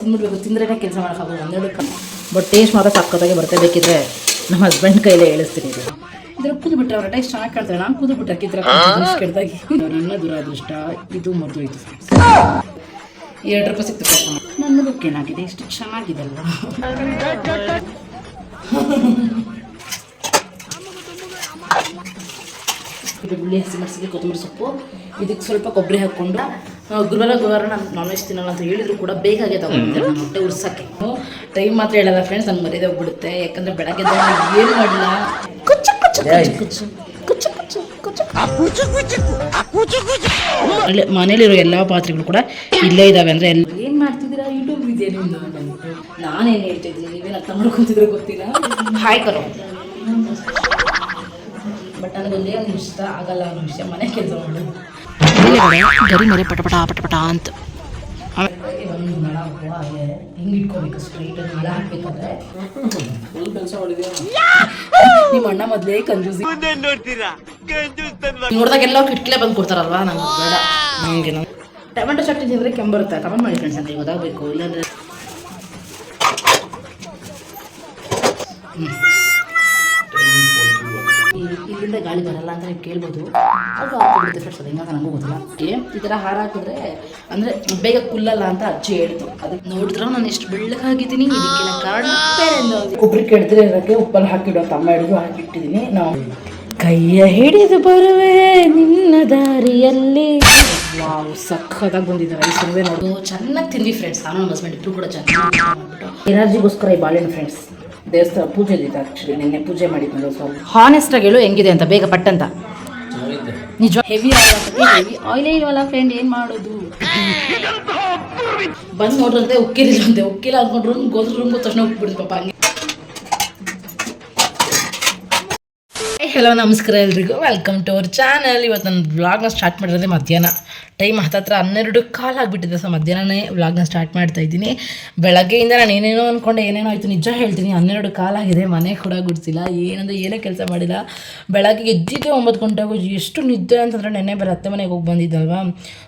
ತಿಂದ್ಬಿಡ್ಬೇಕು ತಿಂದ್ರೇ ಕೆಲಸ ಮಾಡೋಕ್ಕಾಗಲ್ಲ ಒಂದೆರಡು ಬಟ್ ಟೇಸ್ಟ್ ಮಾತ್ರ ಸಕ್ಕತ್ತಾಗಿ ಬರುತ್ತೆ, ಬೇಕಿದ್ರೆ ನಮ್ಮ ಹಸ್ಬೆಂಡ್ ಕೈಲೇ ಹೇಳಿಸ್ತೀನಿ ಇದು. ಇದ್ರ ಕುದು ಬಿಟ್ರೆ ಅವ್ರ ಟೇಸ್ಟ್ ಚೆನ್ನಾಗಿ ಕೇಳ್ತಾರೆ ನಾನು ಕುದು ಬಿಟ್ಟು ಹಾಕಿದ್ರೆ ಕೆಡ್ದಾಗಿ ನನ್ನ ದುರಾದೃಷ್ಟ, ಇದು ಮುರಿದೋಯ್ತು ಎರಡು ರೂಪಾಯಿ ಸಿಕ್ತು ನನ್ನ ಬುಕ್ ಏನಾಗಿದೆ? ಇಷ್ಟು ಚೆನ್ನಾಗಿದೆಲ್ಲ ಇದು ಹಸಿ ಹಸಿಮೆಣಸಿಗೆ ಕೊತ್ತಂಬರಿ ಸೊಪ್ಪು, ಇದಕ್ಕೆ ಸ್ವಲ್ಪ ಕೊಬ್ಬರಿ ಹಾಕ್ಕೊಂಡು ಗುರುವಾರ ಗುರುವಾರ ನಾನು ನಾನ್ ವೆಜ್ ತಿನ್ನಲ್ಲ ಅಂತ ಹೇಳಿದ್ರು ಕೂಡ ಬೇಕಾಗೆ ತಗೊಂಡಿದ್ದೆ. ನಾನು ಹೊಟ್ಟೆ ಉರ್ಸಕ್ಕೆ. ಟೈಮ್ ಮಾತ್ರ ಹೇಳಲ್ಲ ಫ್ರೆಂಡ್ಸ್ ನಾನು ಮರ್ಯಾದೆ ಹೋಗ್ಬಿಡುತ್ತೆ. ಯಾಕಂದ್ರೆ ಬೆಳಗ್ಗೆ ಏನು ಮಾಡಲ್ಲ ಕುಚ್ಚು ಕುಚ್ಚು ಕುಚ್ಚು ಕುಚ್ಚು ಕುಚ್ಚು ಕುಚ್ಚು ಕುಚ್ಚು. ಮನೇಲಿ- ಮನೇಲಿರೋ ಎಲ್ಲ ಪಾತ್ರೆಗಳು ಕೂಡ ಇಲ್ಲೇ ಇದಾವೆ ಅಂದ್ರೆ ಎಲ್ಲ ಏನು ಮಾಡ್ತಿದ್ದೀರಾ? ಯೂಟ್ಯೂಬ್ ಇದೆಯಾ ನಿಮ್ದು ನಾನೇನ್ ನಾನೇನು ಹೇಳ್ತಾ ಇದ್ದೀನಿ? ನೀವೇನು ಅರ್ಥ ಮಾಡ್ಕೊಂತಿದ್ರು ಗೊತ್ತಿಲ್ಲ? Hi Karo. ಬಟ್ ನನಗೊಂದೇ ಒಂದು ಇಷ್ಟ ಆಗಲ್ಲ ಅನ್ನೋ ವಿಷಯ ಮನೆ ಕೆಲಸ ಮಾಡೋದು. ಗರಿ ಮೇಲೆ ಪಟಪಟ ಪಟಪಟ ಅಂತ ನಿಮ್ಮ ಅಣ್ಣ ಮೊದಲೇ ಕಂಜೂಸಿ ನೋಡಿದಾಗೆಲ್ಲ ಕಿಟ್ಲೆ ಬಂದು ಕೊಡ್ತಾರಲ್ವಾ ನಂಗೆ ಬೇಡ. ನಾವು ಟೊಮೆಟೊ ಚಟ್ನಿ ತಿಂದರೆ ಕೆಂಬರುತ್ತೆ ಕಮೆಂಟ್ ಮಾಡಿ ಫ್ರೆಂಡ್ಸ್ ಅಂತ ಗೊತ್ತಾಗಬೇಕು ಇಲ್ಲಾಂದ್ರೆ ಈ- ಇಲ್ಲಿಂದ ಗಾಳಿ ಬರಲ್ಲ ಅಂತ ನೀವು ಕೇಳ್ಬೋದು. ಅದು ಹಾಕಿಬಿಡುತ್ತೆ ಫ್ರೆಂಡ್ಸ್ ಅದು. ಹೆಂಗ ನನಗೂ ಗೊತ್ತಿಲ್ಲ. ಓಕೆ ಈ ಥರ ಹಾರ ಹಾಕಿದ್ರೆ ಅಂದರೆ ಬೇಗ ಕುಲ್ಲಲ್ಲ ಅಂತ ಅಜ್ಜಿ ಹೇಳ್ತು. ಅದಕ್ಕೆ ನೋಡಿದ್ರೆ ನಾನು ಎಷ್ಟು ಬೆಳ್ಳಗಾಗಿದ್ದೀನಿ. ಇದಕ್ಕೆಲ್ಲ ಕಾರಣ ಬೇರೆ ಕೊಬ್ಬರಿ ಕೆಡ್ದ್ರೆ ಇರೋಕ್ಕೆ ಉಪ್ಪಲ್ಲಿ ಹಾಕಿಡೋ ತಮ್ಮ ಹಿಡಿದು ಹಾಕಿಟ್ಟಿದ್ದೀನಿ. ನಾವು ಕೈಯ ಹಿಡಿದು ಬರುವೆ ನಿನ್ನ ದಾರಿಯಲ್ಲಿ. ವಾವ್ ಸಖತ್ತಾಗಿ ಬಂದಿದೆ ರೈಸ್ ನೋಡು. ಚೆನ್ನಾಗಿ ತಿಂದ್ವಿ ಫ್ರೆಂಡ್ಸ್ ನಾನು ನಮ್ಮ ಹಸ್ಬೆಂಡ್ ಇಬ್ಬರು ಕೂಡ ಚೆನ್ನಾಗಿ ಎನರ್ಜಿಗೋಸ್ಕರ ಈ ಬಾಳೆಹಣ್ಣು ಫ್ರೆಂಡ್ಸ್ ದೇವಸ್ಥಾನ ಪೂಜೆ ಆಕ್ಚುಲಿ ಆ್ಯಕ್ಚುಲಿ ನಿನ್ನೆ ಪೂಜೆ ಮಾಡಿದ್ನಲ್ಲ ಸ್ವಲ್ಪ ಹಾನೆಸ್ಟ್ ಆಗಿ ಹೇಳು ಹೆಂಗಿದೆ ಅಂತ ಬೇಗ ಪಟ್ಟಂತ. ನಿಜ. ಹೆವಿ ಹೆವಿ ಆಯಿಲೇ ಇಲ್ವಲ್ಲ ಫ್ರೆಂಡ್ ಏನು ಮಾಡೋದು? ಬಂದು ನೋಡ್ರಂತೆ ಉಕ್ಕಿರಿಲ್ಲಂತೆ ಉಕ್ಕಿಲ್ಲ ಅನ್ಕೊಂಡ್ರು ಗೋದ್ರ ರೂಮ್ ತಕ್ಷಣ ಉಕ್ಬಿಡ್ದು ಪಾಪ ಹಂಗೆ. ಹಲೋ ನಮಸ್ಕಾರ ಎಲ್ರಿಗೂ. ವೆಲ್ಕಮ್ ಟು ಅವರ್ ಚಾನಲ್ ಇವತ್ತು ನಾನು ವ್ಲಾಗ್ನ ಸ್ಟಾರ್ಟ್ ಮಾಡಿರೋದೆ ಮಧ್ಯಾಹ್ನ. ಟೈಮ್ ಹತ್ತತ್ರ ಹನ್ನೆರಡು ಕಾಲ್ ಆಗಿಬಿಟ್ಟಿದೆ ಸೊ ಮಧ್ಯಾಹ್ನನೇ ವ್ಲಾಗ್ನ ಸ್ಟಾರ್ಟ್ ಮಾಡ್ತಾ ಇದ್ದೀನಿ. ಬೆಳಗ್ಗೆಯಿಂದ ನಾನು ಏನೇನೋ ಅಂದ್ಕೊಂಡೆ ಏನೇನೋ ಆಯಿತು, ನಿಜ ಹೇಳ್ತೀನಿ. ಹನ್ನೆರಡು ಕಾಲಾಗಿದೆ ಮನೆ ಕೂಡ ಗುಡಿಸಿಲ್ಲ, ಏನಂದರೆ ಏನೇ ಕೆಲಸ ಮಾಡಿಲ್ಲ. ಬೆಳಗ್ಗೆ ಎದ್ದಿದ್ದೆ ಒಂಬತ್ತು ಗಂಟೆಗೂ ಎಷ್ಟು ನಿದ್ದೆ ಅಂತಂದರೆ ನೆನ್ನೆ ಬೇರೆ ಅತ್ತೆ ಮನೆಗೆ ಹೋಗಿ ಬಂದಿದ್ದಲ್ವಾ?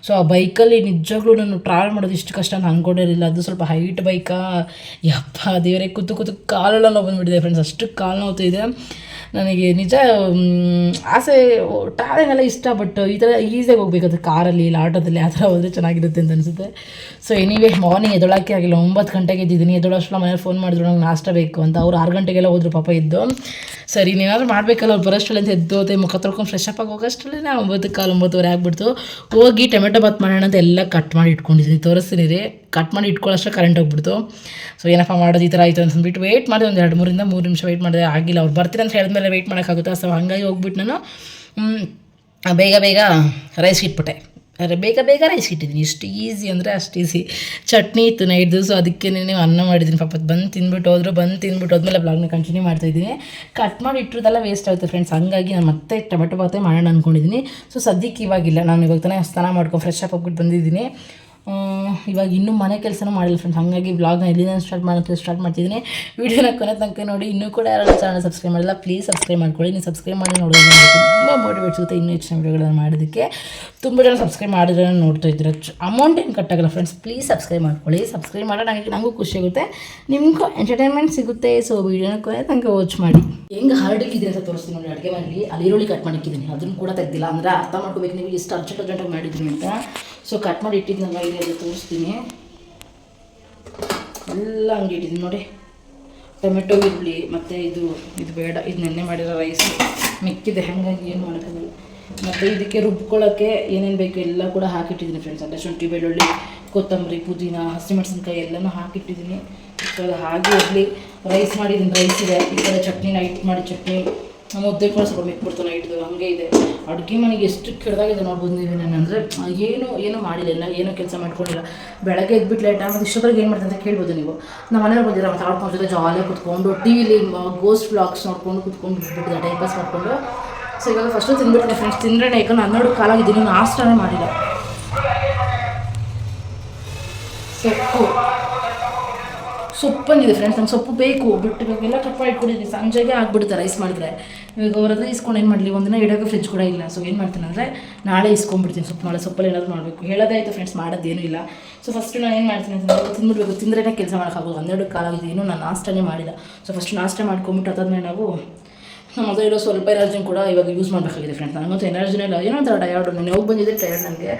ಸೊ ಆ ಬೈಕಲ್ಲಿ ನಿಜವಾಗ್ಲೂ ನಾನು ಟ್ರಾವೆಲ್ ಮಾಡೋದು ಇಷ್ಟು ಕಷ್ಟ ಅಂತ ಅಂದ್ಕೊಂಡಿರಲಿಲ್ಲ ಅದು ಸ್ವಲ್ಪ ಹೈಟ್ ಬೈಕಾ ಯಪ್ಪ ದೇವರೇ ಕೂತು ಕೂತು ಕಾಲೆಲ್ಲ ನೋವು ಬಂದುಬಿಟ್ಟಿದೆ ಫ್ರೆಂಡ್ಸ್ ಅಷ್ಟು ಕಾಲು ನೋವ್ತಾ ಇದೆ. ನನಗೆ ನಿಜ ಆಸೆ ಟ್ರಾವೆಲಿಂಗ್ ಎಲ್ಲ ಇಷ್ಟ ಬಟ್ ಈ ಥರ ಈಸಿಯಾಗಿ ಅದು ಕಾರಲ್ಲಿ ಇಲ್ಲ, ಆಟೋದಲ್ಲಿ ಆ ಥರ ಹೋದರೆ ಚೆನ್ನಾಗಿರುತ್ತೆ ಅಂತ ಅನಿಸುತ್ತೆ. ಸೊ ಎನಿವೇ ಮಾರ್ನಿಂಗ್ ಎದೊಳಕ್ಕೆ ಆಗಿಲ್ಲ, ಒಂಬತ್ತು ಗಂಟೆಗೆ ಎದ್ದಿದ್ದೀನಿ. ಎದೊಳಷ್ಟು ಮನೇಲಿ ಫೋನ್ ಮಾಡಿದ್ರು, ನಂಗೆ ನಾಷ್ಟ ಬೇಕು ಅಂತ. ಅವ್ರು ಆರು ಗಂಟೆಗೆಲ್ಲ ಹೋದ್ರು, ಪಾಪ ಇದ್ದು ಸರಿ, ನೀನಾದ್ರೂ ಮಾಡಬೇಕಲ್ಲ, ಅವ್ರು ಬರೋಷ್ಟರಲ್ಲಿ ಅಂತ ಎದ್ದು ಹೋದೆ. ಮುಖ ತೊಳ್ಕೊಂಡು ಫ್ರೆಶ್ ಅಪ್ ಆಗಿ ನಾ ಒಂಬತ್ತು ಕಾಲು, ಒಂಬತ್ತುವರೆ ಆಗ್ಬಿಡ್ತು. ಹೋಗಿ ಟೊಮೆಟೊ ಬಾತ್ ಮಾಡೋಣ ಅಂತ ಎಲ್ಲ ಕಟ್ ಮಾಡಿ ಇಟ್ಕೊಂಡಿದ್ದೀನಿ. ತೋರಿಸ್ತೀನಿ ರೀ. ಕಟ್ ಮಾಡಿ ಇಟ್ಕೊಳ್ಳೋಷ್ಟು ಕರೆಂಟ್ ಹೋಗ್ಬಿಡ್ತು. ಸೊ ಏನಪ್ಪ ಮಾಡೋದು ಈ ಥರ ಆಯಿತು ಅಂತ ಅಂದ್ಬಿಟ್ಟು ವೆಯ್ಟ್ ಮಾಡಿದೆ ಒಂದು ಎರಡು ಮೂರಿಂದ ಮೂರು ನಿಮಿಷ ವೆಯ್ಟ್ ಮಾಡಿದೆ, ಆಗಿಲ್ಲ. ಅವ್ರು ಬರ್ತೀನಿ ಅಂತ ಹೇಳಿದ್ಮೇಲೆ ವೆಯ್ಟ್ ಮಾಡೋಕ್ಕಾಗುತ್ತಾ? ಸೊ ಹಂಗಾಗಿ ಹೋಗ್ಬಿಟ್ಟು ನಾನು ಬೇಗ ಬೇಗ ರೈಸ್ ಇಟ್ಬಿಟ್ಟೆ. ಅರೆ, ಬೇಗ ಬೇಗ ರೈಸ್ ಇಟ್ಟಿದ್ದೀನಿ. ಇಷ್ಟು ಈಸಿ ಅಂದರೆ ಅಷ್ಟು ಈಸಿ ಚಟ್ನಿ ಇತ್ತು ನೈಟ್ದು ಸೊ ಅದಕ್ಕೆ ನೀವು ಅನ್ನ ಮಾಡಿದ್ದೀನಿ. ಪಾಪ ಬಂದು ತಿಂದ್ಬಿಟ್ಟು ಹೋದ್ರು, ಬಂದು ತಿಂದ್ಬಿಟ್ಟು ಹೋದ್ಮೇಲೆ ಬ್ಲಾಗ್ನ ಕಂಟಿನ್ಯೂ ಮಾಡ್ತಾಯಿದ್ದೀನಿ ಕಟ್ ಮಾಡಿ ಇಟ್ಟಿರೋದೆಲ್ಲ ವೇಸ್ಟ್ ಆಗುತ್ತೆ ಫ್ರೆಂಡ್ಸ್ ಹಂಗಾಗಿ ನಾನು ಮತ್ತೆ ಟೊಮೆಟೊ ಬಾತೆ ಮಾಡೋಣ ಅಂದ್ಕೊಂಡಿದ್ದೀನಿ ಸೊ ಸದ್ಯಕ್ಕೆ ಇವಾಗಿಲ್ಲ. ನಾನು ಇವಾಗ ತಾನೇ ಸ್ನಾನ ಮಾಡ್ಕೊಂಡು ಫ್ರೆಶ್ ಅಪ್ ಹೋಗ್ಬಿಟ್ಟು ಬಂದಿದ್ದೀನಿ. ಇವಾಗ ಇನ್ನೂ ಮನೆ ಕೆಲಸನೂ ಮಾಡಿಲ್ಲ ಫ್ರೆಂಡ್ಸ್ ಹಾಗಾಗಿ ಬ್ಲಾಗ್ನ ಇಲ್ಲಿಂದ ಸ್ಟಾರ್ಟ್ ಮಾಡೋಕ್ಕೆ ಸ್ಟಾರ್ಟ್ ಮಾಡ್ತಿದ್ದೀನಿ. ವೀಡಿಯೋನ ಕೊನೆ ತನಕ ನೋಡಿ, ಇನ್ನೂ ಕೂಡ ಯಾರು ಚಾನಲ್ ಸಬ್ಸ್ಕ್ರೈಬ್ ಮಾಡಿಲ್ಲ ಪ್ಲೀಸ್ ಸಬ್ಸ್ಕ್ರೈಬ್ ಮಾಡ್ಕೊಳ್ಳಿ. ನೀವು ಸಬ್ಸ್ಕ್ರೈಬ್ ಮಾಡಿ ನೋಡೋದು ತುಂಬ ಮೋಟಿವೇಟ್ ಸಿಗುತ್ತೆ ಇನ್ನೂ ಹೆಚ್ಚಿನ ವೀಡಿಯೋಗಳನ್ನು ಮಾಡೋದಕ್ಕೆ ತುಂಬ ಜನ ಸಬ್ಸ್ಕ್ರೈಬ್ ಮಾಡಿದ್ರೆ ನೋಡ್ತಾ ಇದ್ದೀರ. ಅಮೌಂಟ್ ಏನು ಕಟ್ಟಾಗಲ್ಲ ಫ್ರೆಂಡ್ಸ್ ಪ್ಲೀಸ್ ಸಬ್ಸ್ಕ್ರೈಬ್ ಮಾಡ್ಕೊಳ್ಳಿ. ಸಬ್ಸ್ಕ್ರೈಬ್ ಮಾಡೋಣ ನನಗೆ ನನಗೂ ಖುಷಿ ಆಗುತ್ತೆ. ನಿಮಗೂ ಎಂಟರ್ಟೈನ್ಮೆಂಟ್ ಸಿಗುತ್ತೆ. ಸೊ ವೀಡಿಯೋನ ಕೊನೆ ತನಕ ವಾಚ್ ಮಾಡಿ. ಹೆಂಗೆ ಹರಡಿಕ್ಕಿದೆ ಅಂತ ತೋರಿಸ್ತೀನಿ ನೋಡಿ ಅಡುಗೆ ಮಾಡಿ ಅಲ್ಲಿ ಈರುಳ್ಳಿ ಕಟ್ ಮಾಡಿಕ್ಕಿದ್ದೀನಿ. ಅದನ್ನು ಕೂಡ ತೆಗ್ದಿಲ್ಲ. ಅಂದರೆ ಅರ್ಥ ಮಾಡ್ಕೋಬೇಕು ನೀವು. ಎಷ್ಟು ಅರ್ಜೆಂಟ್ ಅರ್ಜೆಂಟಾಗಿ ಮಾಡಿದ್ದೀನಿ ಅಂತ. ಸೊ ಕಟ್ ಮಾಡಿ ಇಟ್ಟಿದ್ದೀನಿ ಇಲ್ಲಿ ಅದು ತೋರಿಸ್ತೀನಿ. ಎಲ್ಲ ಹಂಗೆ ಇಟ್ಟಿದ್ದೀನಿ, ನೋಡಿ. ಟೊಮೆಟೊ ಈರುಳ್ಳಿ ಮತ್ತು ಇದು ಇದು ಬೇಡ, ಇದು ನೆನ್ನೆ ಮಾಡಿರೋ ರೈಸ್ ಮಿಕ್ಕಿದೆ, ಹಾಗಾಗಿ ಏನು ಮಾಡೋಕ್ಕಾಗಲ್ಲ. ಮತ್ತು ಇದಕ್ಕೆ ರುಬ್ಕೊಳ್ಳೋಕ್ಕೆ ಏನೇನು ಬೇಕು ಎಲ್ಲ ಕೂಡ ಹಾಕಿಟ್ಟಿದ್ದೀನಿ ಫ್ರೆಂಡ್ಸ್ ಅಂದರೆ ಶುಂಠಿ, ಬೆಳ್ಳುಳ್ಳಿ, ಕೊತ್ತಂಬರಿ, ಪುದೀನ, ಹಸಿಮೆಣಸಿನ್ಕಾಯಿ ಎಲ್ಲನೂ ಹಾಕಿಟ್ಟಿದ್ದೀನಿ. ಸೊ ಹಾಗೆ ಇರಲಿ ರೈಸ್ ಮಾಡಿದ್ದೀನಿ ರೈಸ್ ಇದೆ. ಈ ಥರ ಚಟ್ನಿ ನೈಟ್ ಮಾಡಿ ಚಟ್ನಿ. ಮುದ್ದೆ ಕೂಡ ಸ್ವಲ್ಪ ಇಟ್ಟು ಹಂಗೆ ಇದೆ. ಅಡುಗೆ ಮನೆಗೆ ಎಷ್ಟು ಕೆಡ್ದಾಗಿದೆ ನೋಡ್ಬೋದು ನೀವು ಅಂದರೆ, ಏನು ಏನು ಮಾಡಿಲ್ಲ ಏನೂ ಕೆಲಸ ಮಾಡ್ಕೊಂಡಿಲ್ಲ. ಬೆಳಗ್ಗೆ ಎದ್ಬಿಟ್ಟು ಲೇಟ್ ಆಗೋದು ಇಷ್ಟೊತ್ತಿಗೆ ಏನು ಮಾಡ್ತೀನಿ ಅಂತ ಕೇಳ್ಬೋದು ನೀವು. ನಮ್ಮ ಮನೆಯವ್ರು ಬಂದಿರೋ ಮತ್ತು ಜೊತೆ ಜಾಲಿಯಾಗಿ ಕುತ್ಕೊಂಡು ಟಿ ವಿಲಿ ಗೋಸ್ಟ್ ಬ್ಲಾಗ್ಸ್ ನೋಡ್ಕೊಂಡು ಕುತ್ಕೊಂಡು ಬಿಟ್ಬಿಟ್ಟಿದೆ ಟೈಮ್ ಪಾಸ್ ಮಾಡಿಕೊಂಡು. ಸೊ ಇವಾಗ ಫಸ್ಟು ತಿಂದ್ಬಿಟ್ಟಿದೆ ಫ್ರೆಂಡ್ಸ್ ತಿಂದ್ರೆ ಯಾಕಂದ್ರೆ ಹನ್ನೆರಡು ಕಾಲಾಗಿದ್ದೀನಿ ನಾಷ್ಟನೇ ಮಾಡಿಲ್ಲ. ಸೊಪ್ಪು ಸೊಪ್ಪು ಬಂದಿದೆ ಫ್ರೆಂಡ್ಸ್ ನಂಗೆ ಸೊಪ್ಪು ಬೇಕು ಬಿಟ್ಟು ಇವಾಗೆಲ್ಲ ಕಪ್ಪ ಇಟ್ಕೊಂಡಿದ್ದೀನಿ ಸಂಜೆಗೆ ಆಗ್ಬಿಡುತ್ತೆ ರೈಸ್ ಮಾಡಿದ್ರೆ. ಇವಾಗ ಅವ್ರದ್ದು ಇಸ್ಕೊಂಡು ಏನು ಮಾಡಲಿ, ಒಂದಿನ ಇಡೋಕೆ ಫ್ರಿಜ್ ಕೂಡ ಇಲ್ಲ. ಸೊ ಏನು ಮಾಡ್ತೀನಿ ಅಂದರೆ, ನಾಳೆ ಇಸ್ಕೊಂಡ್ಬಿಡ್ತೀನಿ ಸೊಪ್ಪು ನಾಳೆ ಸೊಪ್ಪಲ್ಲಿ ಏನಾದರೂ ಮಾಡಬೇಕು. ಹೇಳೋದೇ ಆಯಿತು ಫ್ರೆಂಡ್ಸ್ ಮಾಡೋದೇನೂ ಇಲ್ಲ. ಸೊ ಫಸ್ಟ್ ನಾನು ಏನು ಮಾಡ್ತೀನಿ ಅಂತಂದರೆ ತಿಂದ್ಬಿಡ್ಬೇಕು ತಿಂದ್ರೇ ಕೆಲಸ ಮಾಡೋಕ್ಕಾಗೋದು ಹನ್ನೆರಡು ಕಾಲಾಗಿದೆ ಏನು ನಾನು ನಾಷ್ಟನೇ ಮಾಡಿಲ್ಲ. ಸೊ ಫಸ್ಟ್ ನಾಷ್ಟ ಮಾಡ್ಕೊಂಬಿಟ್ಟು ಅದಾದ್ಮೇಲೆ ನಾವು, ನಮ್ಮ ಮೊದಲು ಇರೋ ಸ್ವಲ್ಪ ಎನರ್ಜಿನ ಕೂಡ ಇವಾಗ ಯೂಸ್ ಮಾಡಬೇಕಾಗಿದೆ ಫ್ರೆಂಡ್ಸ್ ನನಗಂತೂ ಎನರ್ಜಿನೇ ಇಲ್ಲ. ಏನೋ ಒಂಥರ ಟಯರ್ಡು ನಾನು ಹೋಗಿ ಬಂದಿದ್ದೆ ಟಯರ್ಡ್ ನನಗೆ